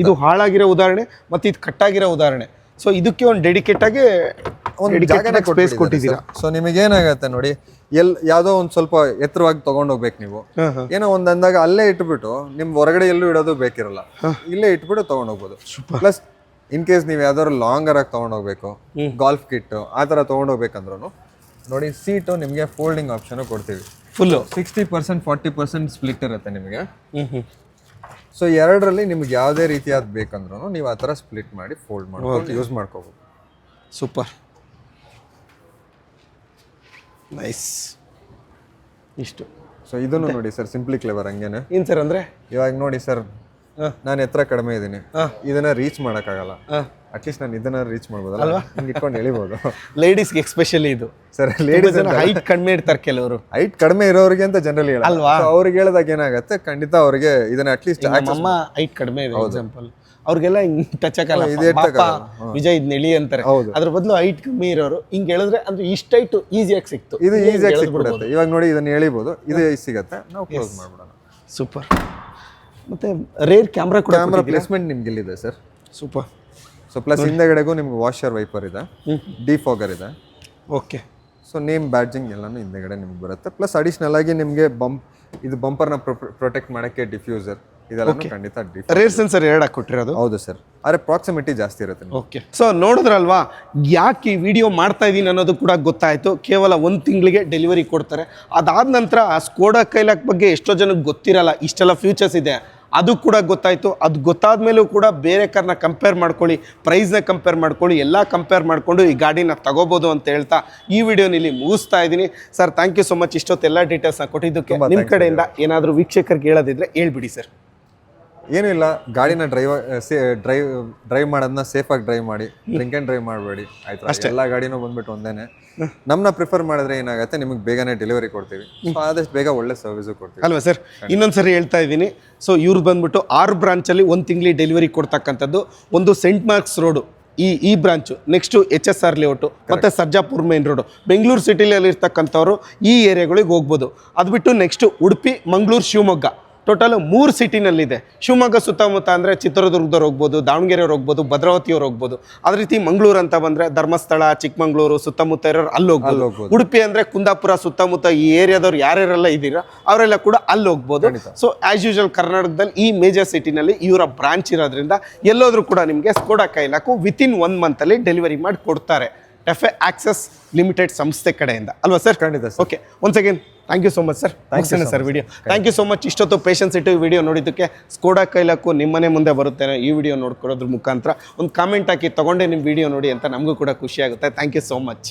S1: ಇದು ಹಾಳಾಗಿರೋ ಉದಾಹರಣೆ ಮತ್ತು ಇದು ಕಟ್ಟಾಗಿರೋ ಉದಾಹರಣೆ. ಸೊ ಇದಕ್ಕೆ ಒಂದು ಡೆಡಿಕೇಟ್ ಆಗಿ
S2: ಒಂದು ಜಾಗನೇ
S1: ಸ್ಪೇಸ್ ಕೊಟ್ಟಿದ್ದೀರಾ
S2: ಸೊ ನಿಮಗೆ ಏನಾಗುತ್ತೆ ನೋಡಿ ಎಲ್ ಯಾವ್ದೋ ಒಂದ್ ಸ್ವಲ್ಪ ಎತ್ತರವಾಗಿ ತಗೊಂಡೋಗ್ಬೇಕು ನೀವು. ಏನೋ ಒಂದಂದಾಗ ಅಂದಾಗ ಅಲ್ಲೇ ಇಟ್ಬಿಟ್ಟು ನಿಮ್ ಹೊರಗಡೆ ಎಲ್ಲೂ ಇಡೋದು ಬೇಕಿರಲ್ಲ. ಇಲ್ಲೇ ಇಟ್ಬಿಟ್ಟು ತಗೊಂಡೋಗ್ಬೋದು. ಪ್ಲಸ್ ಇನ್ ಕೇಸ್ ನೀವು ಯಾವ್ದಾದ್ರು ಲಾಂಗರ್ ಆಗಿ ತಗೊಂಡೋಗ್ಬೇಕು ಗಾಲ್ಫ್ ಕಿಟ್ ಆ ತರ ತೊಗೊಂಡೋಗ್ಬೇಕಂದ್ರೂ ನೋಡಿ ಸೀಟು ನಿಮಗೆ ಫೋಲ್ಡಿಂಗ್ ಆಪ್ಷನ್ ಕೊಡ್ತೀವಿ.
S1: Full
S2: sixty percent forty percent split ಇರುತ್ತೆ ನಿಮಗೆ. ಸೊ ಎರಡರಲ್ಲಿ ನಿಮ್ಗೆ ಯಾವುದೇ ರೀತಿಯಾದ ಬೇಕಂದ್ರೂ ನೀವು ಆ ಥರ ಸ್ಪ್ಲಿಟ್ ಮಾಡಿ ಫೋಲ್ಡ್ ಮಾಡ್ಕೊಂಡು ಯೂಸ್ ಮಾಡ್ಕೋಬೋದು.
S1: ಸೂಪರ್ ನೈಸ್ ಇಷ್ಟು.
S2: ಸೊ ಇದನ್ನು ನೋಡಿ ಸರ್ ಸಿಂಪ್ಲಿ ಕ್ಲೇವರ್ ಹಂಗೇನೆ.
S1: ಏನು ಸರ್ ಅಂದರೆ?
S2: ಇವಾಗ ನೋಡಿ ಸರ್
S1: ಹಾ.
S2: ನಾನು ಎತ್ತರ ಕಡಿಮೆ ಇದ್ದೀನಿ. ಇದನ್ನ ರೀಚ್ ಮಾಡೋಕ್ಕಾಗಲ್ಲ.
S1: ಹಾಂ.
S2: ಅಟ್ಲೀಸ್ಟ್ ನಾನು ಇದನ್ನ ರೀಚ್ ಮಾಡ್ಬೋದಲ್ಲ? ಹಿಂಗೆ ಇಟ್ಕೊಂಡು ಎಳಿಬೋದು.
S1: ಲೇಡೀಸ್ಗೆ ಎಕ್ಸ್ಪೆಷಲಿ ಇದು.
S2: ಸರ್ ಲೇಡೀಸ್
S1: ಹೈಟ್ ಕಡಿಮೆ ಇರ್ತಾರೆ ಕೆಲವರು.
S2: ಹೈಟ್ ಕಡಿಮೆ ಇರೋರಿಗೆ ಅಂತ ಜನರಲ್ ಹೇಳ
S1: ಅಲ್ವಾ?
S2: ಅವ್ರಿಗೆ ಹೇಳಿದಾಗ ಏನಾಗುತ್ತೆ? ಖಂಡಿತ ಅವ್ರಿಗೆ ಇದನ್ನ ಅಟ್ಲೀಸ್ಟ್
S1: ನಮ್ಮ ಹೈಟ್ ಕಡಿಮೆ ಇದೆ ಎಕ್ಸಾಂಪಲ್ ಅವ್ರಿಗೆಲ್ಲ ಹಿಂಗ್ ಟಚ್
S2: ಇದು ಎತ್ತಕ್ಕಾಗಲ್ಲ.
S1: ವಿಜಯ್ ಇದ್ ನೆಳಿ ಅಂತಾರೆ.
S2: ಹೌದು.
S1: ಅದ್ರ ಬದಲು ಹೈಟ್ ಕಮ್ಮಿ ಇರೋರು ಹಿಂಗ್ ಹೇಳಿದ್ರೆ ಅಂದ್ರೆ ಇಷ್ಟ ಹೈಟ್ ಈಸಿಯಾಗಿ ಸಿಕ್ತು.
S2: ಇದು ಈಸಿಯಾಗಿ ಸಿಕ್ಬಿಡುತ್ತೆ. ಇವಾಗ ನೋಡಿ ಇದನ್ನ ಎಳಿಬೋದು. ಇದು ಸಿಗತ್ತೆ. ನಾವು ಕ್ಲೋಸ್ ಮಾಡ್ಬಿಡೋಣ.
S1: ಸೂಪರ್ ಮತ್ತೆ ರೇರ್ ಕ್ಯಾಮ್ರಾ ಕೂಡ
S2: ಕ್ಯಾಮ್ರಾ ಪ್ಲೇಸ್ಮೆಂಟ್ ನಿಮ್ಗೆ ಇಲ್ಲಿದೆ ಸರ್
S1: ಸೂಪರ್
S2: ಸೊ ಪ್ಲಸ್ ಹಿಂದೆಗಡೆಗೂ ನಿಮ್ಗೆ ವಾಷರ್ ವೈಪರ್ ಇದೆ. ಡಿಫಾಗರ್ ಇದೆ.
S1: ಓಕೆ
S2: ಸೊ ನೇಮ್ ಬ್ಯಾಡ್ಜಿಂಗ್ ಎಲ್ಲನೂ ಹಿಂದೆಗಡೆ ನಿಮ್ಗೆ ಬರುತ್ತೆ. ಪ್ಲಸ್ ಅಡಿಷನಲ್ ಆಗಿ ನಿಮಗೆ ಬಂಪ್ ಇದು ಬಂಪರ್ನ ಪ್ರೊಟೆಕ್ಟ್ ಮಾಡೋಕ್ಕೆ ಡಿಫ್ಯೂಸರ್ ಇದೆಲ್ಲ ಖಂಡಿತ
S1: ರೇರ್ ಸೆನ್ಸರ್ ಎರಡು ಕೊಟ್ಟಿರೋದು
S2: ಹೌದು ಸರ್ ಆದರೆ ಪ್ರಾಕ್ಸಿಮಿಟಿ ಜಾಸ್ತಿ ಇರುತ್ತೆ.
S1: ಓಕೆ ಸೊ ನೋಡಿದ್ರಲ್ವಾ? ಯಾಕೆ ಈ ವಿಡಿಯೋ ಮಾಡ್ತಾ ಇದ್ದೀನಿ ಅನ್ನೋದು ಕೂಡ ಗೊತ್ತಾಯಿತು. ಕೇವಲ ಒಂದು ತಿಂಗಳಿಗೆ ಡೆಲಿವರಿ ಕೊಡ್ತಾರೆ. ಅದಾದ ನಂತರ ಸ್ಕೋಡಾ ಕೈಲಾಕ್ ಬಗ್ಗೆ ಎಷ್ಟೋ ಜನಕ್ಕೆ ಗೊತ್ತಿರಲ್ಲ. ಇಷ್ಟೆಲ್ಲ ಫ್ಯೂಚರ್ಸ್ ಇದೆ. ಅದು ಕೂಡ ಗೊತ್ತಾಯಿತು. ಅದು ಗೊತ್ತಾದ ಮೇಲೂ ಕೂಡ ಬೇರೆ ಕಾರ್ನ ಕಂಪೇರ್ ಮಾಡ್ಕೊಳ್ಳಿ ಪ್ರೈಸ್ನ ಕಂಪೇರ್ ಮಾಡ್ಕೊಳ್ಳಿ ಎಲ್ಲ ಕಂಪೇರ್ ಮಾಡಿಕೊಂಡು ಈ ಗಾಡಿನ ತಗೋಬೋದು ಅಂತ ಹೇಳ್ತಾ ಈ ವಿಡಿಯೋನಲ್ಲಿ ಮುಗಿಸ್ತಾ ಇದ್ದೀನಿ. Sir thank you so much ಇಷ್ಟೊತ್ತೆಲ್ಲ ಡೀಟೇಲ್ಸ್ನ ಕೊಟ್ಟಿದ್ದಕ್ಕೆ ನಿಮ್ಮ ಕಡೆಯಿಂದ ಏನಾದರೂ ವೀಕ್ಷಕರಿಗೆ ಹೇಳೋದಿದ್ರೆ ಹೇಳ್ಬಿಡಿ ಸರ್
S2: ಏನೂ ಇಲ್ಲ ಗಾಡಿನ ಡ್ರೈವ್ ಡ್ರೈವ್ ಡ್ರೈವ್ ಮಾಡೋದನ್ನ ಸೇಫಾಗಿ ಡ್ರೈವ್ ಮಾಡಿ ಡ್ರಿಂಕ್ ಆ್ಯಂಡ್ ಡ್ರೈವ್ ಮಾಡಬೇಡಿ ಆಯ್ತು? ಎಲ್ಲ ಗಾಡಿನೂ ಬಂದ್ಬಿಟ್ಟು ಒಂದೇನೆ. ನಮ್ಮನ್ನ ಪ್ರಿಫರ್ ಮಾಡಿದ್ರೆ ಏನಾಗುತ್ತೆ ನಿಮಗೆ ಬೇಗನೆ ಡೆಲಿವರಿ ಕೊಡ್ತೀವಿ. ಸೊ ಆದಷ್ಟು ಬೇಗ ಒಳ್ಳೆ ಸರ್ವಿಸು ಕೊಡ್ತೀವಿ.
S1: ಅಲ್ವಾ ಸರ್? ಇನ್ನೊಂದು ಸರಿ ಹೇಳ್ತಾ ಇದ್ದೀನಿ. ಸೊ ಇವ್ರು ಬಂದ್ಬಿಟ್ಟು ಆರು ಬ್ರಾಂಚಲ್ಲಿ ಒಂದು ತಿಂಗಳಿಗೆ ಡೆಲಿವರಿ ಕೊಡ್ತಕ್ಕಂಥದ್ದು ಒಂದು ಸೆಂಟ್ ಮಾರ್ಕ್ಸ್ ರೋಡು ಈ ಈ branch next H S R layout ಮತ್ತು ಸರ್ಜಾಪುರ್ ಮೇನ್ ರೋಡು ಬೆಂಗಳೂರು ಸಿಟಿಲಿ ಇರ್ತಕ್ಕಂಥವ್ರು ಈ ಏರಿಯಾಗಳಿಗೆ ಹೋಗ್ಬೋದು. ಅದು ಬಿಟ್ಟು ನೆಕ್ಸ್ಟು ಉಡುಪಿ ಮಂಗಳೂರು ಶಿವಮೊಗ್ಗ. ಟೋಟಲ್ ಮೂರು ಸಿಟಿನಲ್ಲಿದೆ. ಶಿವಮೊಗ್ಗ ಸುತ್ತಮುತ್ತ ಅಂದರೆ ಚಿತ್ರದುರ್ಗದವ್ರು ಹೋಗ್ಬೋದು ದಾವಣಗೆರೆಯವ್ರು ಹೋಗ್ಬೋದು ಭದ್ರಾವತಿಯವ್ರು ಹೋಗ್ಬೋದು. ಅದೇ ರೀತಿ ಮಂಗಳೂರು ಅಂತ ಬಂದರೆ ಧರ್ಮಸ್ಥಳ ಚಿಕ್ಕಮಂಗ್ಳೂರು ಸುತ್ತಮುತ್ತ ಇರೋರು ಅಲ್ಲಿ ಹೋಗ್ಬೋದು.
S2: ಹೋಗ್ಬೋದು.
S1: ಉಡುಪಿ ಅಂದರೆ ಕುಂದಾಪುರ ಸುತ್ತಮುತ್ತ ಈ ಏರಿಯಾದವ್ರು ಯಾರ್ಯಾರೆಲ್ಲ ಇದ್ದೀರಾ ಅವರೆಲ್ಲ ಕೂಡ ಅಲ್ಲಿ ಹೋಗ್ಬೋದು. ಸೊ ಆ್ಯಸ್ ಯೂಶುವಲ್ ಕರ್ನಾಟಕದಲ್ಲಿ ಈ ಮೇಜರ್ ಸಿಟಿನಲ್ಲಿ ಇವರ ಬ್ರಾಂಚ್ ಇರೋದ್ರಿಂದ ಎಲ್ಲೋದ್ರೂ ಕೂಡ ನಿಮಗೆ ಸ್ಕೋಡಾ ಕೈಲಾಕು ವಿತಿನ್ ಒನ್ ಮಂತಲ್ಲಿ ಡೆಲಿವರಿ ಮಾಡಿ ಕೊಡ್ತಾರೆ. ಎಫ್ ಎ ಆಕ್ಸಸ್ ಲಿಮಿಟೆಡ್ ಸಂಸ್ಥೆ ಕಡೆಯಿಂದ. ಅಲ್ವಾ ಸರ್
S2: ಖಂಡಿತ
S1: okay once again thank you so much sir thanks sir video thank you so much ಇಷ್ಟೊತ್ತು ಪೇಷನ್ಸ್ ಇಟ್ಟು ವಿಡಿಯೋ ನೋಡಿದ್ದಕ್ಕೆ ಸ್ಕೋಡಾ ಕೈಲಾಕು ನಿಮ್ಮನೆ ಮುಂದೆ ಬರುತ್ತೇನೆ. ಈ ವಿಡಿಯೋ ನೋಡ್ಕೊಡೋದ್ರ ಮುಖಾಂತರ ಒಂದು ಕಾಮೆಂಟ್ ಹಾಕಿ ತಗೊಂಡೆ ನಿಮ್ಮ ವಿಡಿಯೋ ನೋಡಿ ಅಂತ ನಮಗೂ ಕೂಡ ಖುಷಿ ಆಗುತ್ತೆ. Thank you so much